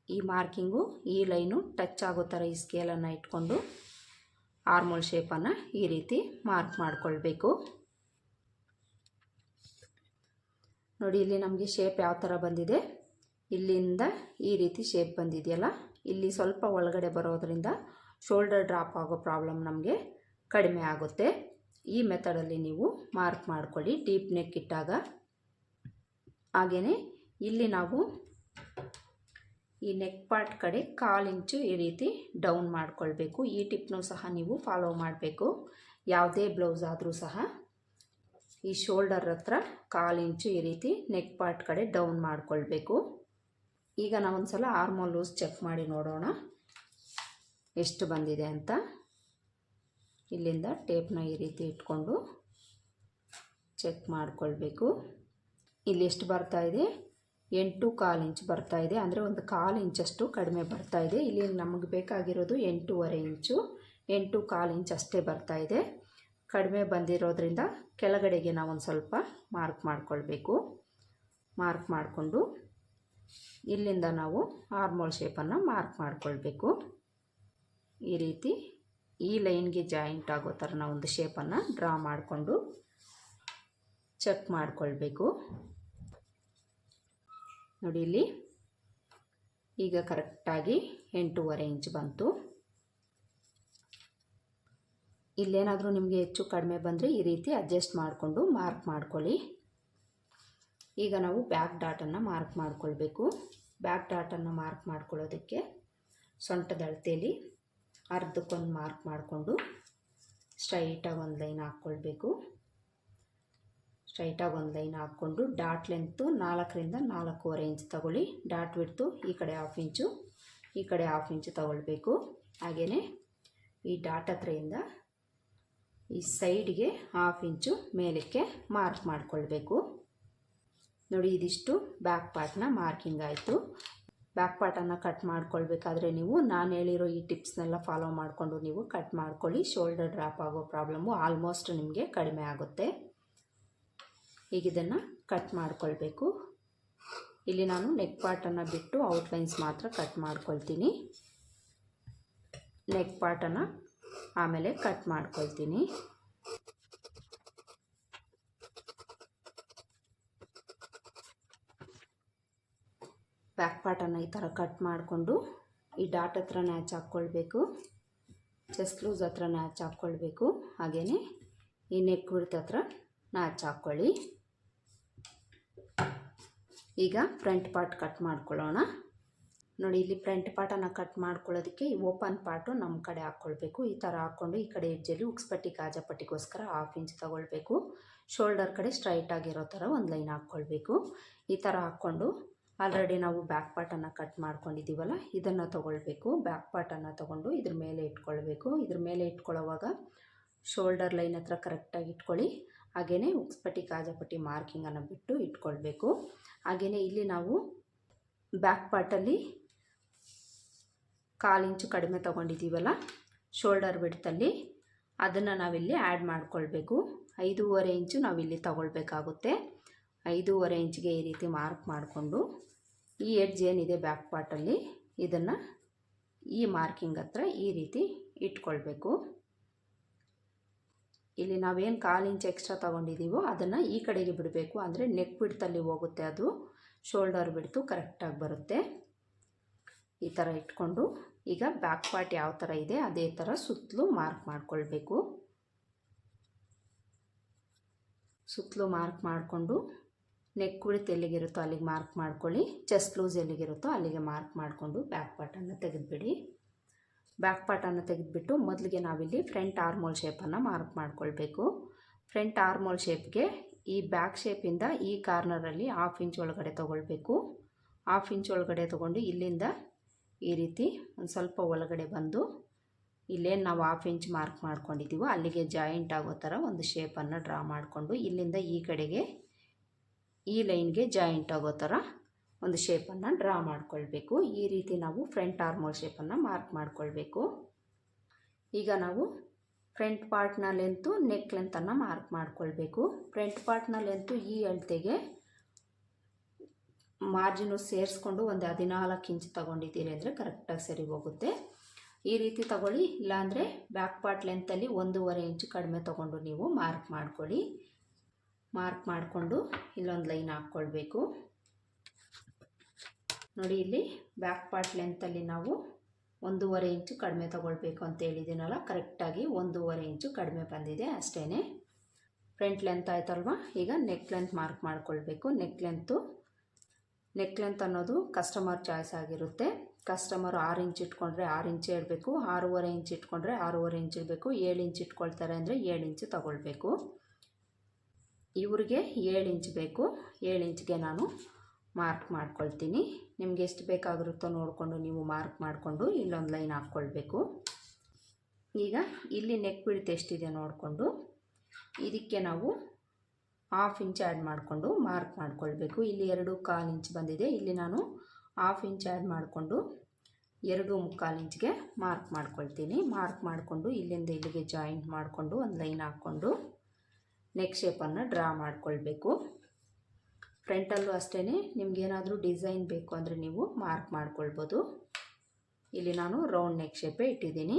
A: ಈ ಮಾರ್ಕಿಂಗು ಈ ಲೈನು ಟಚ್ ಆಗೋ ಥರ ಈ ಸ್ಕೇಲನ್ನು ಇಟ್ಕೊಂಡು ಆರ್ಮೋಲ್ ಶೇಪನ್ನು ಈ ರೀತಿ ಮಾರ್ಕ್ ಮಾಡಿಕೊಳ್ಬೇಕು. ನೋಡಿ, ಇಲ್ಲಿ ನಮಗೆ ಶೇಪ್ ಯಾವ ಥರ ಬಂದಿದೆ? ಇಲ್ಲಿಂದ ಈ ರೀತಿ ಶೇಪ್ ಬಂದಿದೆಯಲ್ಲ? ಇಲ್ಲಿ ಸ್ವಲ್ಪ ಒಳಗಡೆ ಬರೋದರಿಂದ ಶೋಲ್ಡರ್ ಡ್ರಾಪ್ ಆಗೋ ಪ್ರಾಬ್ಲಮ್ ನಮಗೆ ಕಡಿಮೆ ಆಗುತ್ತೆ. ಈ ಮೆಥಡಲ್ಲಿ ನೀವು ಮಾರ್ಕ್ ಮಾಡ್ಕೊಳ್ಳಿ. ಡೀಪ್ ನೆಕ್ ಇಟ್ಟಾಗ. ಹಾಗೆಯೇ ಇಲ್ಲಿ ನಾವು ಈ ನೆಕ್ ಪಾರ್ಟ್ ಕಡೆ ಕಾಲು ಇಂಚು ಈ ರೀತಿ ಡೌನ್ ಮಾಡ್ಕೊಳ್ಬೇಕು. ಈ ಟಿಪ್ನೂ ಸಹ ನೀವು ಫಾಲೋ ಮಾಡಬೇಕು. ಯಾವುದೇ ಬ್ಲೌಸ್ ಆದರೂ ಸಹ ಈ ಶೋಲ್ಡರ್ ಹತ್ರ ಕಾಲು ಇಂಚು ಈ ರೀತಿ ನೆಕ್ ಪಾರ್ಟ್ ಕಡೆ ಡೌನ್ ಮಾಡ್ಕೊಳ್ಬೇಕು. ಈಗ ನಾವೊಂದು ಸಲ ಆರ್ಮೋಲ್ ಲೂಸ್ ಚೆಕ್ ಮಾಡಿ ನೋಡೋಣ. ಎಷ್ಟು ಬಂದಿದೆ ಅಂತ ಇಲ್ಲಿಂದ ಟೇಪ್ನ ಈ ರೀತಿ ಇಟ್ಕೊಂಡು ಚೆಕ್ ಮಾಡಿಕೊಳ್ಬೇಕು. ಇಲ್ಲಿ ಎಷ್ಟು ಬರ್ತಾ ಇದೆ? ಎಂಟು ಕಾಲು ಇಂಚ್ ಬರ್ತಾ ಇದೆ. ಅಂದರೆ ಒಂದು ಕಾಲು ಇಂಚಷ್ಟು ಕಡಿಮೆ ಬರ್ತಾ ಇದೆ. ಇಲ್ಲಿ ನಮಗೆ ಬೇಕಾಗಿರೋದು ಎಂಟೂವರೆ ಇಂಚು ಎಂಟು ಕಾಲು ಇಂಚ್ ಅಷ್ಟೇ ಬರ್ತಾ ಇದೆ. ಕಡಿಮೆ ಬಂದಿರೋದ್ರಿಂದ ಕೆಳಗಡೆಗೆ ನಾವೊಂದು ಸ್ವಲ್ಪ ಮಾರ್ಕ್ ಮಾಡಿಕೊಳ್ಬೇಕು. ಮಾರ್ಕ್ ಮಾಡಿಕೊಂಡು ಇಲ್ಲಿಂದ ನಾವು ಆರ್ಮೋಲ್ ಶೇಪನ್ನು ಮಾರ್ಕ್ ಮಾಡಿಕೊಳ್ಬೇಕು. ಈ ರೀತಿ ಈ ಲೈನ್ಗೆ ಜಾಯಿಂಟ್ ಆಗೋ ಥರ ನಾವು ಒಂದು ಶೇಪನ್ನು ಡ್ರಾ ಮಾಡಿಕೊಂಡು ಚೆಕ್ ಮಾಡಿಕೊಳ್ಬೇಕು. ನೋಡಿ ಇಲ್ಲಿ ಈಗ ಕರೆಕ್ಟಾಗಿ ಎಂಟೂವರೆ ಇಂಚ್ ಬಂತು. ಇಲ್ಲೇನಾದರೂ ನಿಮಗೆ ಹೆಚ್ಚು ಕಡಿಮೆ ಬಂದರೆ ಈ ರೀತಿ ಅಡ್ಜಸ್ಟ್ ಮಾಡಿಕೊಂಡು ಮಾರ್ಕ್ ಮಾಡ್ಕೊಳ್ಳಿ. ಈಗ ನಾವು ಬ್ಯಾಕ್ ಡಾಟನ್ನು ಮಾರ್ಕ್ ಮಾಡ್ಕೊಳ್ಬೇಕು. ಬ್ಯಾಕ್ ಡಾಟನ್ನು ಮಾರ್ಕ್ ಮಾಡ್ಕೊಳ್ಳೋದಕ್ಕೆ ಸೊಂಟದ ಅಳತೆಯಲ್ಲಿ ಅರ್ಧಕ್ಕೊಂದು ಮಾರ್ಕ್ ಮಾಡಿಕೊಂಡು ಸ್ಟ್ರೈಟಾಗಿ ಒಂದು ಲೈನ್ ಹಾಕ್ಕೊಳ್ಬೇಕು ಸ್ಟ್ರೈಟಾಗಿ ಒಂದು ಲೈನ್ ಹಾಕ್ಕೊಂಡು ಡಾಟ್ ಲೆಂತು ನಾಲ್ಕರಿಂದ ನಾಲ್ಕೂವರೆ ಇಂಚ್ ತಗೊಳ್ಳಿ. ಡಾಟ್ ಬಿಡ್ತು ಈ ಕಡೆ ಹಾಫ್ ಇಂಚು ಈ ಕಡೆ ಹಾಫ್ ಇಂಚು ತಗೊಳ್ಬೇಕು. ಹಾಗೆಯೇ ಈ ಡಾಟ್ ಹತ್ರದಿಂದ ಈ ಸೈಡ್ಗೆ ಹಾಫ್ ಇಂಚು ಮೇಲಕ್ಕೆ ಮಾರ್ಕ್ ಮಾಡಿಕೊಳ್ಬೇಕು. ನೋಡಿ ಇದಿಷ್ಟು ಬ್ಯಾಕ್ ಪಾರ್ಟ್ನ ಮಾರ್ಕಿಂಗ್ ಆಯಿತು. ಬ್ಯಾಕ್ ಪಾರ್ಟನ್ನು ಕಟ್ ಮಾಡ್ಕೊಳ್ಬೇಕಾದ್ರೆ ನೀವು, ನಾನು ಹೇಳಿರೋ ಈ ಟಿಪ್ಸ್ನೆಲ್ಲ ಫಾಲೋ ಮಾಡಿಕೊಂಡು ನೀವು ಕಟ್ ಮಾಡ್ಕೊಳ್ಳಿ. ಶೋಲ್ಡರ್ ಡ್ರಾಪ್ ಆಗೋ ಪ್ರಾಬ್ಲಮ್ಮು ಆಲ್ಮೋಸ್ಟ್ ನಿಮಗೆ ಕಡಿಮೆ ಆಗುತ್ತೆ. ಈಗ ಇದನ್ನು ಕಟ್ ಮಾಡ್ಕೊಳ್ಬೇಕು. ಇಲ್ಲಿ ನಾನು ನೆಕ್ ಪಾರ್ಟನ್ನು ಬಿಟ್ಟು ಔಟ್ಲೈನ್ಸ್ ಮಾತ್ರ ಕಟ್ ಮಾಡ್ಕೊಳ್ತೀನಿ. ನೆಕ್ ಪಾರ್ಟನ್ನು ಆಮೇಲೆ ಕಟ್ ಮಾಡ್ಕೊಳ್ತೀನಿ. ಬ್ಯಾಕ್ ಪಾರ್ಟನ್ನು ಈ ಥರ ಕಟ್ ಮಾಡಿಕೊಂಡು ಈ ಡಾಟ್ ಹತ್ರ ನ್ಯಾಚ್ ಹಾಕ್ಕೊಳ್ಬೇಕು. ಚೆಸ್ಟ್ ಲೂಸ್ ಹತ್ರ ನ್ಯಾಚ್ ಹಾಕ್ಕೊಳ್ಬೇಕು. ಹಾಗೆಯೇ ಈ ನೆಕ್ ಬಿಡ್ತ ಹತ್ರ ನ್ಯಾಚ್ ಹಾಕ್ಕೊಳ್ಳಿ. ಈಗ ಫ್ರಂಟ್ ಪಾರ್ಟ್ ಕಟ್ ಮಾಡ್ಕೊಳ್ಳೋಣ. ನೋಡಿ, ಇಲ್ಲಿ ಫ್ರಂಟ್ ಪಾರ್ಟನ್ನು ಕಟ್ ಮಾಡ್ಕೊಳ್ಳೋದಕ್ಕೆ ಈ ಓಪನ್ ಪಾರ್ಟು ನಮ್ಮ ಕಡೆ ಹಾಕ್ಕೊಳ್ಬೇಕು. ಈ ಥರ ಹಾಕ್ಕೊಂಡು ಈ ಕಡೆ ಎಡ್ಜಲ್ಲಿ ಉಕ್ಸ್ಪಟ್ಟಿ ಗಾಜಪಟ್ಟಿಗೋಸ್ಕರ ಹಾಫ್ ಇಂಚ್ ತೊಗೊಳ್ಬೇಕು. ಶೋಲ್ಡರ್ ಕಡೆ ಸ್ಟ್ರೈಟ್ ಆಗಿರೋ ಥರ ಒಂದು ಲೈನ್ ಹಾಕ್ಕೊಳ್ಬೇಕು. ಈ ಥರ ಹಾಕ್ಕೊಂಡು ಆಲ್ರೆಡಿ ನಾವು ಬ್ಯಾಕ್ ಪಾರ್ಟನ್ನು ಕಟ್ ಮಾಡ್ಕೊಂಡಿದ್ದೀವಲ್ಲ, ಇದನ್ನು ತೊಗೊಳ್ಬೇಕು. ಬ್ಯಾಕ್ ಪಾರ್ಟನ್ನು ತೊಗೊಂಡು ಇದ್ರ ಮೇಲೆ ಇಟ್ಕೊಳ್ಬೇಕು. ಇದ್ರ ಮೇಲೆ ಇಟ್ಕೊಳ್ಳೋವಾಗ ಶೋಲ್ಡರ್ ಲೈನ್ ಹತ್ರ ಕರೆಕ್ಟಾಗಿ ಇಟ್ಕೊಳ್ಳಿ. ಹಾಗೆಯೇ ಉಕ್ಸ್ಪಟ್ಟಿ ಕಾಜಾಪಟ್ಟಿ ಮಾರ್ಕಿಂಗನ್ನು ಬಿಟ್ಟು ಇಟ್ಕೊಳ್ಬೇಕು. ಹಾಗೆಯೇ ಇಲ್ಲಿ ನಾವು ಬ್ಯಾಕ್ ಪಾರ್ಟಲ್ಲಿ ಕಾಲು ಇಂಚು ಕಡಿಮೆ ತೊಗೊಂಡಿದ್ದೀವಲ್ಲ ಶೋಲ್ಡರ್ ಬಿಡ್ತಲ್ಲಿ ಅದನ್ನು ನಾವಿಲ್ಲಿ ಆ್ಯಡ್ ಮಾಡಿಕೊಳ್ಬೇಕು. ಐದೂವರೆ ಇಂಚು ನಾವಿಲ್ಲಿ ತಗೊಳ್ಬೇಕಾಗುತ್ತೆ. ಐದೂವರೆ ಇಂಚಿಗೆ ಈ ರೀತಿ ಮಾರ್ಕ್ ಮಾಡಿಕೊಂಡು ಈ ಎಡ್ಜ್ ಏನಿದೆ ಬ್ಯಾಕ್ ಪಾರ್ಟಲ್ಲಿ ಇದನ್ನು ಈ ಮಾರ್ಕಿಂಗ್ ಹತ್ರ ಈ ರೀತಿ ಇಟ್ಕೊಳ್ಬೇಕು. ಇಲ್ಲಿ ನಾವೇನು ಕಾಲು ಇಂಚ್ ಎಕ್ಸ್ಟ್ರಾ ತೊಗೊಂಡಿದ್ದೀವೋ ಅದನ್ನು ಈ ಕಡೆಗೆ ಬಿಡಬೇಕು, ಅಂದರೆ ನೆಕ್ ಬಿಡ್ತಲ್ಲಿ ಹೋಗುತ್ತೆ ಅದು ಶೋಲ್ಡರ್ ಬಿಡ್ತು ಕರೆಕ್ಟಾಗಿ ಬರುತ್ತೆ. ಈ ಥರ ಇಟ್ಕೊಂಡು, ಈಗ ಬ್ಯಾಕ್ ಪಾರ್ಟ್ ಯಾವ ಥರ ಇದೆ ಅದೇ ಥರ ಸುತ್ತಲೂ ಮಾರ್ಕ್ ಮಾಡಿಕೊಳ್ಬೇಕು. ಸುತ್ತಲೂ ಮಾರ್ಕ್ ಮಾಡಿಕೊಂಡು ನೆಕ್ ವಿಡ್ತ್ ಎಲ್ಲಿಗಿರುತ್ತೋ ಅಲ್ಲಿಗೆ ಮಾರ್ಕ್ ಮಾಡ್ಕೊಳ್ಳಿ. ಚೆಸ್ಟ್ ಲೂಸ್ ಎಲ್ಲಿಗಿರುತ್ತೋ ಅಲ್ಲಿಗೆ ಮಾರ್ಕ್ ಮಾಡಿಕೊಂಡು ಬ್ಯಾಕ್ ಪಾರ್ಟನ್ನು ತೆಗೆದುಬಿಡಿ. ಬ್ಯಾಕ್ ಪಾರ್ಟನ್ನು ತೆಗೆದುಬಿಟ್ಟು ಮೊದಲಿಗೆ ನಾವಿಲ್ಲಿ ಫ್ರಂಟ್ ಆರ್ಮೋಲ್ ಶೇಪನ್ನು ಮಾರ್ಕ್ ಮಾಡಿಕೊಳ್ಬೇಕು. ಫ್ರಂಟ್ ಆರ್ಮೋಲ್ ಶೇಪ್ಗೆ ಈ ಬ್ಯಾಕ್ ಶೇಪಿಂದ ಈ ಕಾರ್ನರಲ್ಲಿ ಹಾಫ್ ಇಂಚ್ ಒಳಗಡೆ ತೊಗೊಳ್ಬೇಕು. ಹಾಫ್ ಇಂಚ್ ಒಳಗಡೆ ತೊಗೊಂಡು ಇಲ್ಲಿಂದ ಈ ರೀತಿ ಒಂದು ಸ್ವಲ್ಪ ಒಳಗಡೆ ಬಂದು ಇಲ್ಲೇನು ನಾವು ಹಾಫ್ ಇಂಚ್ ಮಾರ್ಕ್ ಮಾಡ್ಕೊಂಡಿದ್ದೀವೋ ಅಲ್ಲಿಗೆ ಜಾಯಿಂಟ್ ಆಗೋ ಥರ ಒಂದು ಶೇಪನ್ನು ಡ್ರಾ ಮಾಡಿಕೊಂಡು ಇಲ್ಲಿಂದ ಈ ಕಡೆಗೆ ಈ ಲೈನ್ಗೆ ಜಾಯಿಂಟ್ ಆಗೋ ಥರ ಒಂದು ಶೇಪನ್ನು ಡ್ರಾ ಮಾಡಿಕೊಳ್ಬೇಕು. ಈ ರೀತಿ ನಾವು ಫ್ರಂಟ್ ಆರ್ಮೋಲ್ ಶೇಪನ್ನು ಮಾರ್ಕ್ ಮಾಡಿಕೊಳ್ಬೇಕು. ಈಗ ನಾವು ಫ್ರಂಟ್ ಪಾರ್ಟ್ನ ಲೆಂತು ನೆಕ್ ಲೆಂತನ್ನು ಮಾರ್ಕ್ ಮಾಡಿಕೊಳ್ಬೇಕು. ಫ್ರಂಟ್ ಪಾರ್ಟ್ನ ಲೆಂತು ಈ ಅಳತೆಗೆ ಮಾರ್ಜಿನು ಸೇರಿಸ್ಕೊಂಡು ಒಂದು ಹದಿನಾಲ್ಕು ಇಂಚ್ ತೊಗೊಂಡಿದ್ದೀರಿ ಅಂದರೆ ಕರೆಕ್ಟಾಗಿ ಸರಿ ಹೋಗುತ್ತೆ. ಈ ರೀತಿ ತಗೊಳ್ಳಿ, ಇಲ್ಲಾಂದರೆ ಬ್ಯಾಕ್ ಪಾರ್ಟ್ ಲೆಂತಲ್ಲಿ ಒಂದೂವರೆ ಇಂಚು ಕಡಿಮೆ ತೊಗೊಂಡು ನೀವು ಮಾರ್ಕ್ ಮಾಡ್ಕೊಳ್ಳಿ. ಮಾರ್ಕ್ ಮಾಡಿಕೊಂಡು ಇಲ್ಲೊಂದು ಲೈನ್ ಹಾಕ್ಕೊಳ್ಬೇಕು ನೋಡಿ ಇಲ್ಲಿ ಬ್ಯಾಕ್ ಪಾರ್ಟ್ ಲೆಂತಲ್ಲಿ ನಾವು ಒಂದೂವರೆ ಇಂಚು ಕಡಿಮೆ ತೊಗೊಳ್ಬೇಕು ಅಂತ ಹೇಳಿದ್ದೀನಲ್ಲ ಕರೆಕ್ಟಾಗಿ ಒಂದೂವರೆ ಇಂಚು ಕಡಿಮೆ ಬಂದಿದೆ ಅಷ್ಟೇ ಫ್ರಂಟ್ ಲೆಂತ್ ಆಯ್ತಲ್ವ? ಈಗ ನೆಕ್ ಲೆಂತ್ ಮಾರ್ಕ್ ಮಾಡ್ಕೊಳ್ಬೇಕು. ನೆಕ್ ಲೆಂತು ನೆಕ್ ಲೆಂತ್ ಅನ್ನೋದು ಕಸ್ಟಮರ್ ಚಾಯ್ಸ್ ಆಗಿರುತ್ತೆ. ಕಸ್ಟಮರ್ ಆರು ಇಂಚ್ ಇಟ್ಕೊಂಡ್ರೆ ಆರು ಇಂಚ್ ಇಡಬೇಕು ಆರೂವರೆ ಇಂಚ್ ಇಟ್ಕೊಂಡ್ರೆ ಆರೂವರೆ ಇಂಚ್ ಇಡಬೇಕು ಏಳು ಇಂಚ್ ಇಟ್ಕೊಳ್ತಾರೆ ಅಂದರೆ ಏಳು ಇಂಚು ತಗೊಳ್ಬೇಕು. ಇವ್ರಿಗೆ ಏಳು ಇಂಚ್ ಬೇಕು. ಏಳು ಇಂಚ್ಗೆ ನಾನು ಮಾರ್ಕ್ ಮಾಡ್ಕೊಳ್ತೀನಿ. ನಿಮ್ಗೆ ಎಷ್ಟು ಬೇಕಾಗಿರುತ್ತೋ ನೋಡಿಕೊಂಡು ನೀವು ಮಾರ್ಕ್ ಮಾಡಿಕೊಂಡು ಇಲ್ಲೊಂದು ಲೈನ್ ಹಾಕ್ಕೊಳ್ಬೇಕು. ಈಗ ಇಲ್ಲಿ ನೆಕ್ ಬಿಡ್ತು ಎಷ್ಟಿದೆ ನೋಡಿಕೊಂಡು ಇದಕ್ಕೆ ನಾವು ಹಾಫ್ ಇಂಚ್ ಆ್ಯಡ್ ಮಾಡಿಕೊಂಡು ಮಾರ್ಕ್ ಮಾಡ್ಕೊಳ್ಬೇಕು. ಇಲ್ಲಿ ಎರಡು ಕಾಲು ಇಂಚ್ ಬಂದಿದೆ. ಇಲ್ಲಿ ನಾನು ಹಾಫ್ ಇಂಚ್ ಆ್ಯಡ್ ಮಾಡಿಕೊಂಡು ಎರಡು ಮುಕ್ಕಾಲು ಇಂಚ್ಗೆ ಮಾರ್ಕ್ ಮಾಡ್ಕೊಳ್ತೀನಿ. ಮಾರ್ಕ್ ಮಾಡಿಕೊಂಡು ಇಲ್ಲಿಂದ ಇಲ್ಲಿಗೆ ಜಾಯಿಂಟ್ ಮಾಡಿಕೊಂಡು ಒಂದು ಲೈನ್ ಹಾಕ್ಕೊಂಡು ನೆಕ್ ಶೇಪನ್ನು ಡ್ರಾ ಮಾಡಿಕೊಳ್ಬೇಕು. ಫ್ರಂಟಲ್ಲೂ ಅಷ್ಟೇ ನಿಮಗೇನಾದರೂ ಡಿಸೈನ್ ಬೇಕು ಅಂದರೆ ನೀವು ಮಾರ್ಕ್ ಮಾಡ್ಕೊಳ್ಬೋದು. ಇಲ್ಲಿ ನಾನು ರೌಂಡ್ ನೆಕ್ ಶೇಪೇ ಇಟ್ಟಿದ್ದೀನಿ.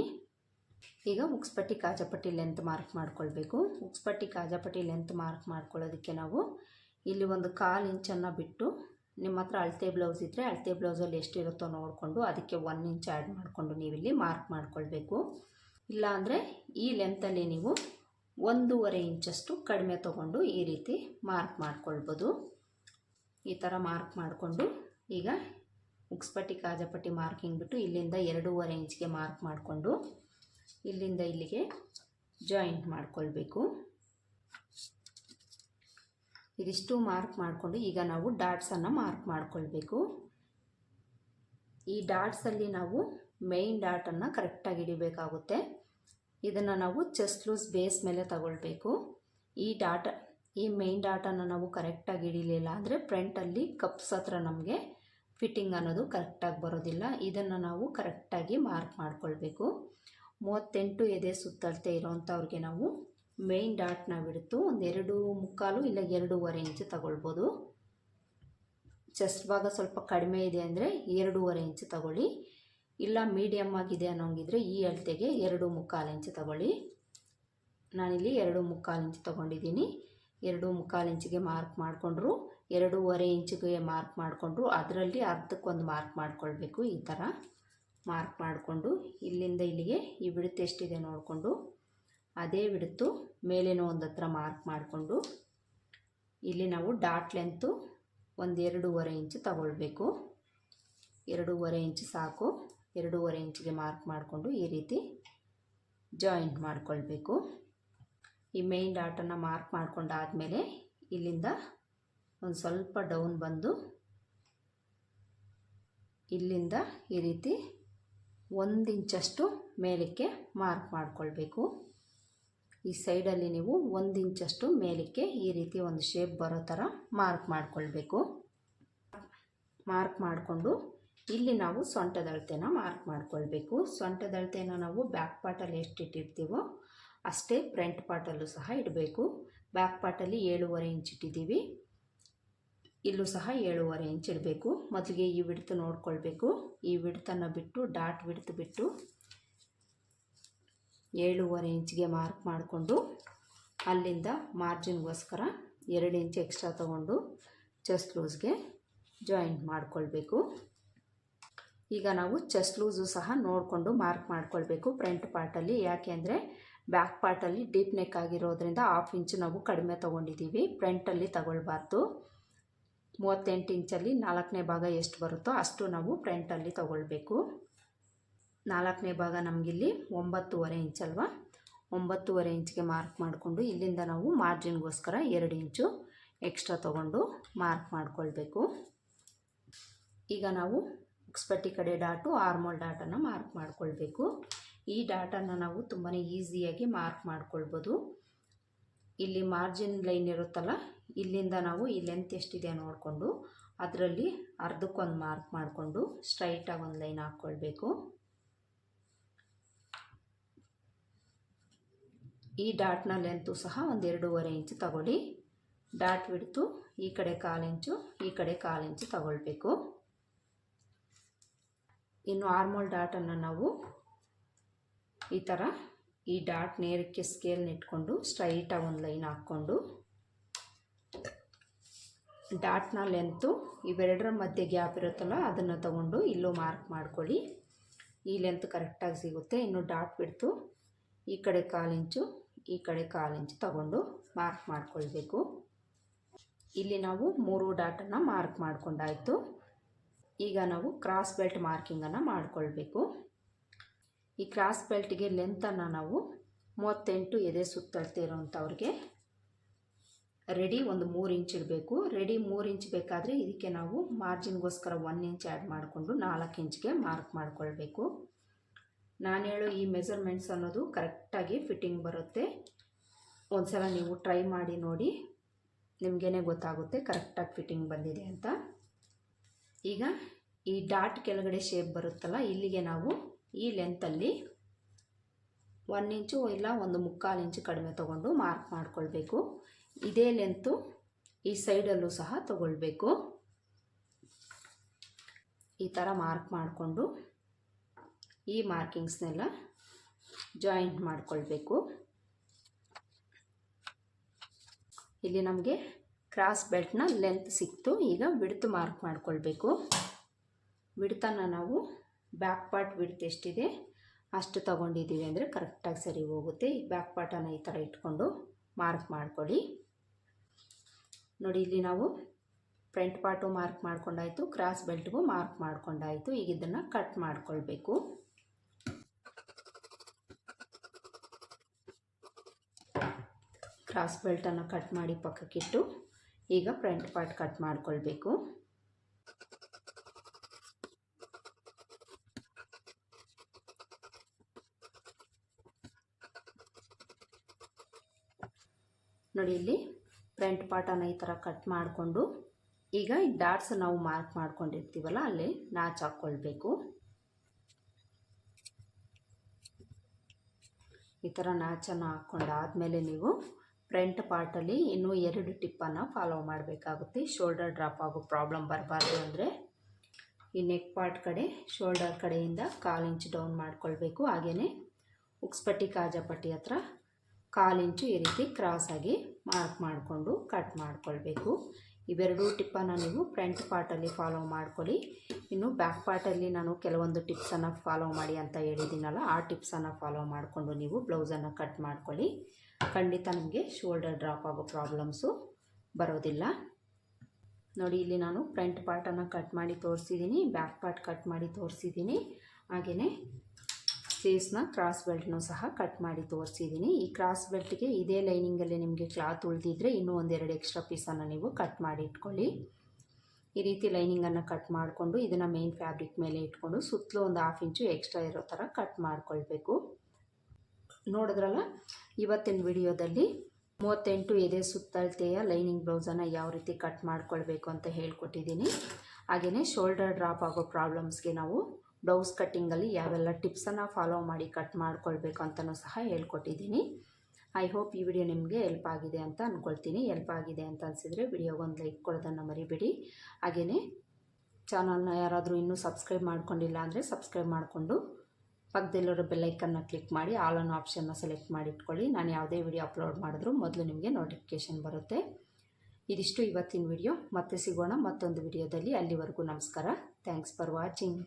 A: ಈಗ ಉಕ್ಸ್ಪಟ್ಟಿ ಕಾಜಾಪಟ್ಟಿ ಲೆಂತ್ ಮಾರ್ಕ್ ಮಾಡ್ಕೊಳ್ಬೇಕು. ಉಕ್ಸ್ಪಟ್ಟಿ ಕಾಜಾಪಟ್ಟಿ ಲೆಂತ್ ಮಾರ್ಕ್ ಮಾಡ್ಕೊಳ್ಳೋದಕ್ಕೆ ನಾವು ಇಲ್ಲಿ ಒಂದು ಕಾಲು ಇಂಚನ್ನು ಬಿಟ್ಟು ನಿಮ್ಮ ಹತ್ರ ಅಳತೆ ಬ್ಲೌಸ್ ಇದ್ದರೆ ಅಳತೆ ಬ್ಲೌಸಲ್ಲಿ ಎಷ್ಟಿರುತ್ತೋ ನೋಡಿಕೊಂಡು ಅದಕ್ಕೆ ಒನ್ ಇಂಚ್ ಆ್ಯಡ್ ಮಾಡಿಕೊಂಡು ನೀವಿಲ್ಲಿ ಮಾರ್ಕ್ ಮಾಡ್ಕೊಳ್ಬೇಕು. ಇಲ್ಲ ಅಂದರೆ ಈ ಲೆಂತಲ್ಲಿ ನೀವು ಒಂದೂವರೆ ಇಂಚಷ್ಟು ಕಡಿಮೆ ತಗೊಂಡು ಈ ರೀತಿ ಮಾರ್ಕ್ ಮಾಡ್ಕೊಳ್ಬೋದು. ಈ ಥರ ಮಾರ್ಕ್ ಮಾಡಿಕೊಂಡು ಈಗ ಉಕ್ಸ್ಪಟ್ಟಿ ಕಾಜಪಟ್ಟಿ ಮಾರ್ಕಿಂಗ್ ಬಿಟ್ಟು ಇಲ್ಲಿಂದ ಎರಡೂವರೆ ಇಂಚ್ಗೆ ಮಾರ್ಕ್ ಮಾಡಿಕೊಂಡು ಇಲ್ಲಿಂದ ಇಲ್ಲಿಗೆ ಜಾಯಿಂಟ್ ಮಾಡಿಕೊಳ್ಬೇಕು. ಇದಿಷ್ಟು ಮಾರ್ಕ್ ಮಾಡಿಕೊಂಡು ಈಗ ನಾವು ಡಾಟ್ಸನ್ನು ಮಾರ್ಕ್ ಮಾಡಿಕೊಳ್ಬೇಕು. ಈ ಡಾಟ್ಸಲ್ಲಿ ನಾವು ಮೇಯ್ನ್ ಡಾಟನ್ನು ಕರೆಕ್ಟಾಗಿ ಹಿಡಿಬೇಕಾಗುತ್ತೆ. ಇದನ್ನು ನಾವು ಚೆಸ್ಟ್ ಲೂಸ್ ಬೇಸ್ ಮೇಲೆ ತಗೊಳ್ಬೇಕು. ಈ ಡಾಟ, ಈ ಮೇಯ್ನ್ ಡಾಟನ್ನು ನಾವು ಕರೆಕ್ಟಾಗಿ ಹಿಡಿಲಿಲ್ಲ ಅಂದರೆ ಫ್ರಂಟಲ್ಲಿ ಕಪ್ಸ್ ಹತ್ರ ನಮಗೆ ಫಿಟ್ಟಿಂಗ್ ಅನ್ನೋದು ಕರೆಕ್ಟಾಗಿ ಬರೋದಿಲ್ಲ. ಇದನ್ನು ನಾವು ಕರೆಕ್ಟಾಗಿ ಮಾರ್ಕ್ ಮಾಡ್ಕೊಳ್ಬೇಕು. ಮೂವತ್ತೆಂಟು ಎದೆ ಸುತ್ತಳತೆ ಇರೋವಂಥವ್ರಿಗೆ ನಾವು ಮೇಯ್ನ್ ಡಾಟ್ನ ಬಿಡ್ತು. ಒಂದೆರಡು ಮುಕ್ಕಾಲು ಇಲ್ಲ ಎರಡೂವರೆ ಇಂಚು ತಗೊಳ್ಬೋದು. ಚೆಸ್ಟ್ ಭಾಗ ಸ್ವಲ್ಪ ಕಡಿಮೆ ಇದೆ ಅಂದರೆ ಎರಡೂವರೆ ಇಂಚು ತಗೊಳ್ಳಿ. ಇಲ್ಲ ಮೀಡಿಯಮ್ ಆಗಿದೆ ಅನ್ನೋಂಗಿದ್ರೆ ಈ ಅಳತೆಗೆ ಎರಡು ಮುಕ್ಕಾಲು ಇಂಚು ತಗೊಳ್ಳಿ. ನಾನಿಲ್ಲಿ ಎರಡು ಮುಕ್ಕಾಲು ಇಂಚು ತೊಗೊಂಡಿದ್ದೀನಿ. ಎರಡು ಮುಕ್ಕಾಲು ಇಂಚಿಗೆ ಮಾರ್ಕ್ ಮಾಡಿಕೊಂಡ್ರು, ಎರಡೂವರೆ ಇಂಚಿಗೆ ಮಾರ್ಕ್ ಮಾಡಿಕೊಂಡ್ರು, ಅದರಲ್ಲಿ ಅರ್ಧಕ್ಕೊಂದು ಮಾರ್ಕ್ ಮಾಡ್ಕೊಳ್ಬೇಕು ಈ ಥರ. ಮಾರ್ಕ್ ಮಾಡಿಕೊಂಡು ಇಲ್ಲಿಂದ ಇಲ್ಲಿಗೆ ಈ ಬಿಡುತ್ತೆ ಎಷ್ಟಿದೆ ನೋಡಿಕೊಂಡು, ಅದೇ ಬಿಡುತ್ತು. ಮೇಲೇನೋ ಒಂದು ಹತ್ರ ಮಾರ್ಕ್ ಮಾಡಿಕೊಂಡು ಇಲ್ಲಿ ನಾವು ಡಾಟ್ ಲೆಂತು ಒಂದು ಎರಡೂವರೆ ಇಂಚು ತಗೊಳ್ಬೇಕು. ಎರಡೂವರೆ ಇಂಚು ಸಾಕು. ಎರಡೂವರೆ ಇಂಚಿಗೆ ಮಾರ್ಕ್ ಮಾಡಿಕೊಂಡು ಈ ರೀತಿ ಜಾಯಿಂಟ್ ಮಾಡಿಕೊಳ್ಬೇಕು. ಈ ಮೇಯ್ನ್ ಡಾಟನ್ನು ಮಾರ್ಕ್ ಮಾಡಿಕೊಂಡಾದ್ಮೇಲೆ ಇಲ್ಲಿಂದ ಒಂದು ಸ್ವಲ್ಪ ಡೌನ್ ಬಂದು ಇಲ್ಲಿಂದ ಈ ರೀತಿ ಒಂದು ಇಂಚಷ್ಟು ಮೇಲಕ್ಕೆ ಮಾರ್ಕ್ ಮಾಡಿಕೊಳ್ಬೇಕು. ಈ ಸೈಡಲ್ಲಿ ನೀವು ಒಂದು ಇಂಚಷ್ಟು ಮೇಲಕ್ಕೆ ಈ ರೀತಿ ಒಂದು ಶೇಪ್ ಬರೋ ಥರ ಮಾರ್ಕ್ ಮಾಡಿಕೊಳ್ಬೇಕು. ಮಾರ್ಕ್ ಮಾಡಿಕೊಂಡು ಇಲ್ಲಿ ನಾವು ಸೊಂಟದ ಅಳತೆನ ಮಾರ್ಕ್ ಮಾಡ್ಕೊಳ್ಬೇಕು. ಸೊಂಟದ ಅಳತೆನ ನಾವು ಬ್ಯಾಕ್ ಪಾರ್ಟಲ್ಲಿ ಎಷ್ಟು ಇಟ್ಟಿರ್ತೀವೋ ಅಷ್ಟೇ ಫ್ರಂಟ್ ಪಾರ್ಟಲ್ಲೂ ಸಹ ಇಡಬೇಕು. ಬ್ಯಾಕ್ ಪಾರ್ಟಲ್ಲಿ ಏಳುವರೆ ಇಂಚ್ ಇಟ್ಟಿದ್ದೀವಿ. ಇಲ್ಲೂ ಸಹ ಏಳುವರೆ ಇಂಚ್ ಇಡಬೇಕು. ಮೊದಲಿಗೆ ಈ ವಿಡ್ತು ನೋಡ್ಕೊಳ್ಬೇಕು. ಈ ವಿಡ್ತನ್ನು ಬಿಟ್ಟು ಡಾಟ್ ವಿಡ್ತು ಬಿಟ್ಟು ಏಳುವರೆ ಇಂಚ್ಗೆ ಮಾರ್ಕ್ ಮಾಡಿಕೊಂಡು ಅಲ್ಲಿಂದ ಮಾರ್ಜಿನ್ಗೋಸ್ಕರ ಎರಡು ಇಂಚ್ ಎಕ್ಸ್ಟ್ರಾ ತೊಗೊಂಡು ಚೆಸ್ಟ್ ಲೂಸ್ಗೆ ಜಾಯಿಂಟ್ ಮಾಡಿಕೊಳ್ಬೇಕು. ಈಗ ನಾವು ಚೆಸ್ಟ್ ಲೂಸು ಸಹ ನೋಡಿಕೊಂಡು ಮಾರ್ಕ್ ಮಾಡ್ಕೊಳ್ಬೇಕು. ಫ್ರಂಟ್ ಪಾರ್ಟಲ್ಲಿ ಯಾಕೆ ಅಂದರೆ ಬ್ಯಾಕ್ ಪಾರ್ಟಲ್ಲಿ ಡೀಪ್ ನೆಕ್ ಆಗಿರೋದ್ರಿಂದ ಹಾಫ್ ಇಂಚು ನಾವು ಕಡಿಮೆ ತೊಗೊಂಡಿದ್ದೀವಿ. ಫ್ರಂಟಲ್ಲಿ ತಗೊಳ್ಬಾರ್ದು. ಮೂವತ್ತೆಂಟು ಇಂಚಲ್ಲಿ ನಾಲ್ಕನೇ ಭಾಗ ಎಷ್ಟು ಬರುತ್ತೋ ಅಷ್ಟು ನಾವು ಫ್ರಂಟಲ್ಲಿ ತಗೊಳ್ಬೇಕು. ನಾಲ್ಕನೇ ಭಾಗ ನಮಗಿಲ್ಲಿ ಒಂಬತ್ತುವರೆ ಇಂಚಲ್ವ ಒಂಬತ್ತುವರೆ ಇಂಚ್ಗೆ ಮಾರ್ಕ್ ಮಾಡಿಕೊಂಡು ಇಲ್ಲಿಂದ ನಾವು ಮಾರ್ಜಿನ್ಗೋಸ್ಕರ ಎರಡು ಇಂಚು ಎಕ್ಸ್ಟ್ರಾ ತೊಗೊಂಡು ಮಾರ್ಕ್ ಮಾಡಿಕೊಳ್ಬೇಕು. ಈಗ ನಾವು ಉಕ್ಸ್ಪಟ್ಟಿ ಕಡೆ ಡಾಟು, ಆರ್ಮೋಲ್ ಡಾಟನ್ನು ಮಾರ್ಕ್ ಮಾಡಿಕೊಳ್ಬೇಕು. ಈ ಡಾಟನ್ನು ನಾವು ತುಂಬಾ ಈಸಿಯಾಗಿ ಮಾರ್ಕ್ ಮಾಡ್ಕೊಳ್ಬೋದು. ಇಲ್ಲಿ ಮಾರ್ಜಿನ್ ಲೈನ್ ಇರುತ್ತಲ್ಲ, ಇಲ್ಲಿಂದ ನಾವು ಈ ಲೆಂತ್ ಎಷ್ಟಿದೆ ನೋಡಿಕೊಂಡು, ಅದರಲ್ಲಿ ಅರ್ಧಕ್ಕೊಂದು ಮಾರ್ಕ್ ಮಾಡಿಕೊಂಡು ಸ್ಟ್ರೈಟಾಗಿ ಒಂದು ಲೈನ್ ಹಾಕ್ಕೊಳ್ಬೇಕು. ಈ ಡಾಟ್ನ ಲೆಂತು ಸಹ ಒಂದು ಎರಡೂವರೆ ಇಂಚು ತಗೊಳ್ಳಿ. ಡಾಟ್ ಬಿಡ್ತು ಈ ಕಡೆ ಕಾಲು ಇಂಚು, ಈ ಕಡೆ ಕಾಲು ಇಂಚು ತಗೊಳ್ಬೇಕು. ಇನ್ನು ಆರ್ಮೋಲ್ ಡಾಟನ್ನು ನಾವು ಈ ಥರ ಈ ಡಾಟ್ ನೇರಕ್ಕೆ ಸ್ಕೇಲ್ನ ಇಟ್ಕೊಂಡು ಸ್ಟ್ರೈಟಾಗಿ ಒಂದು ಲೈನ್ ಹಾಕ್ಕೊಂಡು ಡಾಟ್ನ ಲೆಂತು ಇವೆರಡರ ಮಧ್ಯೆ ಗ್ಯಾಪ್ ಇರುತ್ತಲ್ಲ ಅದನ್ನು ತಗೊಂಡು ಇಲ್ಲೂ ಮಾರ್ಕ್ ಮಾಡ್ಕೊಳ್ಳಿ. ಈ ಲೆಂತ್ ಕರೆಕ್ಟಾಗಿ ಸಿಗುತ್ತೆ. ಇನ್ನು ಡಾಟ್ ಬಿಡ್ತು ಈ ಕಡೆ ಕಾಲು ಇಂಚು, ಈ ಕಡೆ ಕಾಲಿಂಚು ತಗೊಂಡು ಮಾರ್ಕ್ ಮಾಡ್ಕೊಳ್ಬೇಕು. ಇಲ್ಲಿ ನಾವು ಮೂರು ಡಾಟನ್ನು ಮಾರ್ಕ್ ಮಾಡ್ಕೊಂಡಾಯಿತು. ಈಗ ನಾವು ಕ್ರಾಸ್ ಬೆಲ್ಟ್ ಮಾರ್ಕಿಂಗನ್ನು ಮಾಡಿಕೊಳ್ಬೇಕು. ಈ ಕ್ರಾಸ್ ಬೆಲ್ಟ್ಗೆ ಲೆಂತನ್ನು ನಾವು ಮೂವತ್ತೆಂಟು ಎದೆ ಸುತ್ತಳ್ತಿ ಇರೋವಂಥವ್ರಿಗೆ ರೆಡಿ ಒಂದು ಮೂರು ಇಂಚ್ ಇರಬೇಕು ರೆಡಿ ಮೂರು ಇಂಚ್ ಬೇಕಾದರೆ ಇದಕ್ಕೆ ನಾವು ಮಾರ್ಜಿನ್ಗೋಸ್ಕರ ಒನ್ ಇಂಚ್ ಆ್ಯಡ್ ಮಾಡಿಕೊಂಡು ನಾಲ್ಕು ಇಂಚ್ಗೆ ಮಾರ್ಕ್ ಮಾಡಿಕೊಳ್ಬೇಕು. ನಾನು ಹೇಳೋ ಈ ಮೆಸರ್ಮೆಂಟ್ಸ್ ಅನ್ನೋದು ಕರೆಕ್ಟಾಗಿ ಫಿಟ್ಟಿಂಗ್ ಬರುತ್ತೆ. ಒಂದು ಸಲ ನೀವು ಟ್ರೈ ಮಾಡಿ ನೋಡಿ ನಿಮಗೇ ಗೊತ್ತಾಗುತ್ತೆ ಕರೆಕ್ಟಾಗಿ ಫಿಟ್ಟಿಂಗ್ ಬಂದಿದೆ ಅಂತ. ಈಗ ಈ ಡಾಟ್ ಕೆಳಗಡೆ ಶೇಪ್ ಬರುತ್ತಲ್ಲ, ಇಲ್ಲಿಗೆ ನಾವು ಈ ಲೆಂತಲ್ಲಿ ಒನ್ ಇಂಚು ಇಲ್ಲ ಒಂದು ಮುಕ್ಕಾಲು ಇಂಚು ಕಡಿಮೆ ತೊಗೊಂಡು ಮಾರ್ಕ್ ಮಾಡಿಕೊಳ್ಬೇಕು. ಇದೇ ಲೆಂತು ಈ ಸೈಡಲ್ಲೂ ಸಹ ತಗೊಳ್ಬೇಕು. ಈ ಥರ ಮಾರ್ಕ್ ಮಾಡಿಕೊಂಡು ಈ ಮಾರ್ಕಿಂಗ್ಸ್ನೆಲ್ಲ ಜಾಯಿಂಟ್ ಮಾಡಿಕೊಳ್ಬೇಕು. ಇಲ್ಲಿ ನಮಗೆ ಕ್ರಾಸ್ ಬೆಲ್ಟ್ನ ಲೆಂತ್ ಸಿಕ್ತು. ಈಗ ಬಿಡ್ತು ಮಾರ್ಕ್ ಮಾಡಿಕೊಳ್ಬೇಕು. ವಿಡ್ತನ ನಾವು ಬ್ಯಾಕ್ ಪಾರ್ಟ್ ಬಿಡ್ತು ಎಷ್ಟಿದೆ ಅಷ್ಟು ತೊಗೊಂಡಿದ್ದೀವಿ ಅಂದರೆ ಕರೆಕ್ಟಾಗಿ ಸರಿ ಹೋಗುತ್ತೆ. ಈ ಬ್ಯಾಕ್ ಪಾರ್ಟನ್ನು ಈ ಥರ ಇಟ್ಕೊಂಡು ಮಾರ್ಕ್ ಮಾಡ್ಕೊಳ್ಳಿ. ನೋಡಿ, ಇಲ್ಲಿ ನಾವು ಫ್ರಂಟ್ ಪಾರ್ಟು ಮಾರ್ಕ್ ಮಾಡ್ಕೊಂಡಾಯಿತು, ಕ್ರಾಸ್ ಬೆಲ್ಟ್ಗೂ ಮಾರ್ಕ್ ಮಾಡ್ಕೊಂಡಾಯಿತು. ಈಗ ಇದನ್ನು ಕಟ್ ಮಾಡ್ಕೊಳ್ಬೇಕು. ಕ್ರಾಸ್ ಬೆಲ್ಟನ್ನು ಕಟ್ ಮಾಡಿ ಪಕ್ಕಕ್ಕಿಟ್ಟು. ಈಗ ಫ್ರಂಟ್ ಪಾರ್ಟ್ ಕಟ್ ಮಾಡ್ಕೊಳ್ಬೇಕು. ನೋಡಿ ಇಲ್ಲಿ ಫ್ರಂಟ್ ಪಾರ್ಟನ್ನು ಈ ಥರ ಕಟ್ ಮಾಡಿಕೊಂಡು ಈಗ ಈ ಡಾಟ್ಸ್ ನಾವು ಮಾರ್ಕ್ ಮಾಡ್ಕೊಂಡಿರ್ತೀವಲ್ಲ, ಅಲ್ಲಿ ನಾಚ್ ಹಾಕ್ಕೊಳ್ಬೇಕು. ಈ ಥರ ನಾಚನ್ನು ಹಾಕ್ಕೊಂಡಾದಮೇಲೆ ನೀವು ಫ್ರಂಟ್ ಪಾರ್ಟಲ್ಲಿ ಇನ್ನೂ ಎರಡು ಟಿಪ್ಪನ್ನು ಫಾಲೋ ಮಾಡಬೇಕಾಗುತ್ತೆ. ಶೋಲ್ಡರ್ ಡ್ರಾಪ್ ಆಗೋ ಪ್ರಾಬ್ಲಮ್ ಬರಬಾರ್ದು ಅಂದರೆ ಈ ನೆಕ್ ಪಾರ್ಟ್ ಕಡೆ, ಶೋಲ್ಡರ್ ಕಡೆಯಿಂದ ಕಾಲು ಇಂಚು ಡೌನ್ ಮಾಡ್ಕೊಳ್ಬೇಕು. ಹಾಗೆಯೇ ಉಕ್ಸ್ಪಟ್ಟಿ ಕಾಜಾಪಟ್ಟಿ ಹತ್ರ ಕಾಲು ಇಂಚು ಈ ರೀತಿ ಆಗಿ ಮಾರ್ಕ್ ಮಾಡಿಕೊಂಡು ಕಟ್ ಮಾಡ್ಕೊಳ್ಬೇಕು. ಇವೆರಡೂ ಟಿಪ್ಪನ್ನು ನೀವು ಫ್ರಂಟ್ ಪಾರ್ಟಲ್ಲಿ ಫಾಲೋ ಮಾಡ್ಕೊಳ್ಳಿ. ಇನ್ನು ಬ್ಯಾಕ್ ಪಾರ್ಟಲ್ಲಿ ನಾನು ಕೆಲವೊಂದು ಟಿಪ್ಸನ್ನು ಫಾಲೋ ಮಾಡಿ ಅಂತ ಹೇಳಿದ್ದೀನಲ್ಲ, ಆ ಟಿಪ್ಸನ್ನು ಫಾಲೋ ಮಾಡಿಕೊಂಡು ನೀವು ಬ್ಲೌಸನ್ನು ಕಟ್ ಮಾಡ್ಕೊಳ್ಳಿ. ಖಂಡಿತ ನಿಮಗೆ ಶೋಲ್ಡರ್ ಡ್ರಾಪ್ ಆಗೋ ಪ್ರಾಬ್ಲಮ್ಸು ಬರೋದಿಲ್ಲ. ನೋಡಿ, ಇಲ್ಲಿ ನಾನು ಫ್ರಂಟ್ ಪಾರ್ಟನ್ನು ಕಟ್ ಮಾಡಿ ತೋರಿಸಿದ್ದೀನಿ ಬ್ಯಾಕ್ ಪಾರ್ಟ್ ಕಟ್ ಮಾಡಿ ತೋರಿಸಿದ್ದೀನಿ ಹಾಗೆಯೇ ಸ್ಲೀವ್ಸ್ನ ಕ್ರಾಸ್ ಬೆಲ್ಟ್ನೂ ಸಹ ಕಟ್ ಮಾಡಿ ತೋರಿಸಿದ್ದೀನಿ ಈ ಕ್ರಾಸ್ ಬೆಲ್ಟ್ಗೆ ಇದೇ ಲೈನಿಂಗಲ್ಲಿ ನಿಮಗೆ ಕ್ಲಾತ್ ಉಳಿದಿದ್ರೆ ಇನ್ನೂ ಒಂದೆರಡು ಎಕ್ಸ್ಟ್ರಾ ಪೀಸನ್ನು ನೀವು ಕಟ್ ಮಾಡಿ ಇಟ್ಕೊಳ್ಳಿ. ಈ ರೀತಿ ಲೈನಿಂಗನ್ನು ಕಟ್ ಮಾಡಿಕೊಂಡು ಇದನ್ನು ಮೇನ್ ಫ್ಯಾಬ್ರಿಕ್ ಮೇಲೆ ಇಟ್ಕೊಂಡು ಸುತ್ತಲೂ ಒಂದು ಹಾಫ್ ಇಂಚು ಎಕ್ಸ್ಟ್ರಾ ಇರೋ ಥರ ಕಟ್ ಮಾಡಿಕೊಳ್ಬೇಕು. ನೋಡಿದ್ರಲ್ಲ ಇವತ್ತಿನ ವಿಡಿಯೋದಲ್ಲಿ ಮೂವತ್ತೆಂಟು ಎದೆ ಸುತ್ತಳತೆಯ ಲೈನಿಂಗ್ ಬ್ಲೌಸನ್ನು ಯಾವ ರೀತಿ ಕಟ್ ಮಾಡ್ಕೊಳ್ಬೇಕು ಅಂತ ಹೇಳ್ಕೊಟ್ಟಿದ್ದೀನಿ. ಹಾಗೆಯೇ ಶೋಲ್ಡರ್ ಡ್ರಾಪ್ ಆಗೋ ಪ್ರಾಬ್ಲಮ್ಸ್ಗೆ ನಾವು ಬ್ಲೌಸ್ ಕಟ್ಟಿಂಗಲ್ಲಿ ಯಾವೆಲ್ಲ ಟಿಪ್ಸನ್ನು ಫಾಲೋ ಮಾಡಿ ಕಟ್ ಮಾಡ್ಕೊಳ್ಬೇಕು ಅಂತಲೂ ಸಹ ಹೇಳ್ಕೊಟ್ಟಿದ್ದೀನಿ. ಐ ಹೋಪ್ ಈ ವಿಡಿಯೋ ನಿಮಗೆ ಹೆಲ್ಪ್ ಆಗಿದೆ ಅಂತ ಅಂದ್ಕೊಳ್ತೀನಿ ಹೆಲ್ಪ್ ಆಗಿದೆ ಅಂತ ಅನಿಸಿದರೆ ವಿಡಿಯೋಗೊಂದು ಲೈಕ್ ಕೊಡೋದನ್ನು ಮರಿಬೇಡಿ. ಹಾಗೆಯೇ ಚಾನಲ್ನ ಯಾರಾದರೂ ಇನ್ನೂ ಸಬ್ಸ್ಕ್ರೈಬ್ ಮಾಡ್ಕೊಂಡಿಲ್ಲ ಅಂದರೆ ಸಬ್ಸ್ಕ್ರೈಬ್ ಮಾಡಿಕೊಂಡು ಪಕ್ಕದಲ್ಲಿರೋ ಬೆಲ್ಲೈಕನ್ನ ಕ್ಲಿಕ್ ಮಾಡಿ ಆಲ್ ಅನ್ನೋ ಆಪ್ಷನ್ನ ಸೆಲೆಕ್ಟ್ ಮಾಡಿ ಇಟ್ಕೊಳ್ಳಿ. ನಾನು ಯಾವುದೇ ವಿಡಿಯೋ ಅಪ್ಲೋಡ್ ಮಾಡಿದ್ರು ಮೊದಲು ನಿಮಗೆ ನೋಟಿಫಿಕೇಷನ್ ಬರುತ್ತೆ. ಇದಿಷ್ಟು ಇವತ್ತಿನ ವಿಡಿಯೋ ಮತ್ತೆ ಸಿಗೋಣ ಮತ್ತೊಂದು ವಿಡಿಯೋದಲ್ಲಿ ಅಲ್ಲಿವರೆಗೂ ನಮಸ್ಕಾರ. Thanks for watching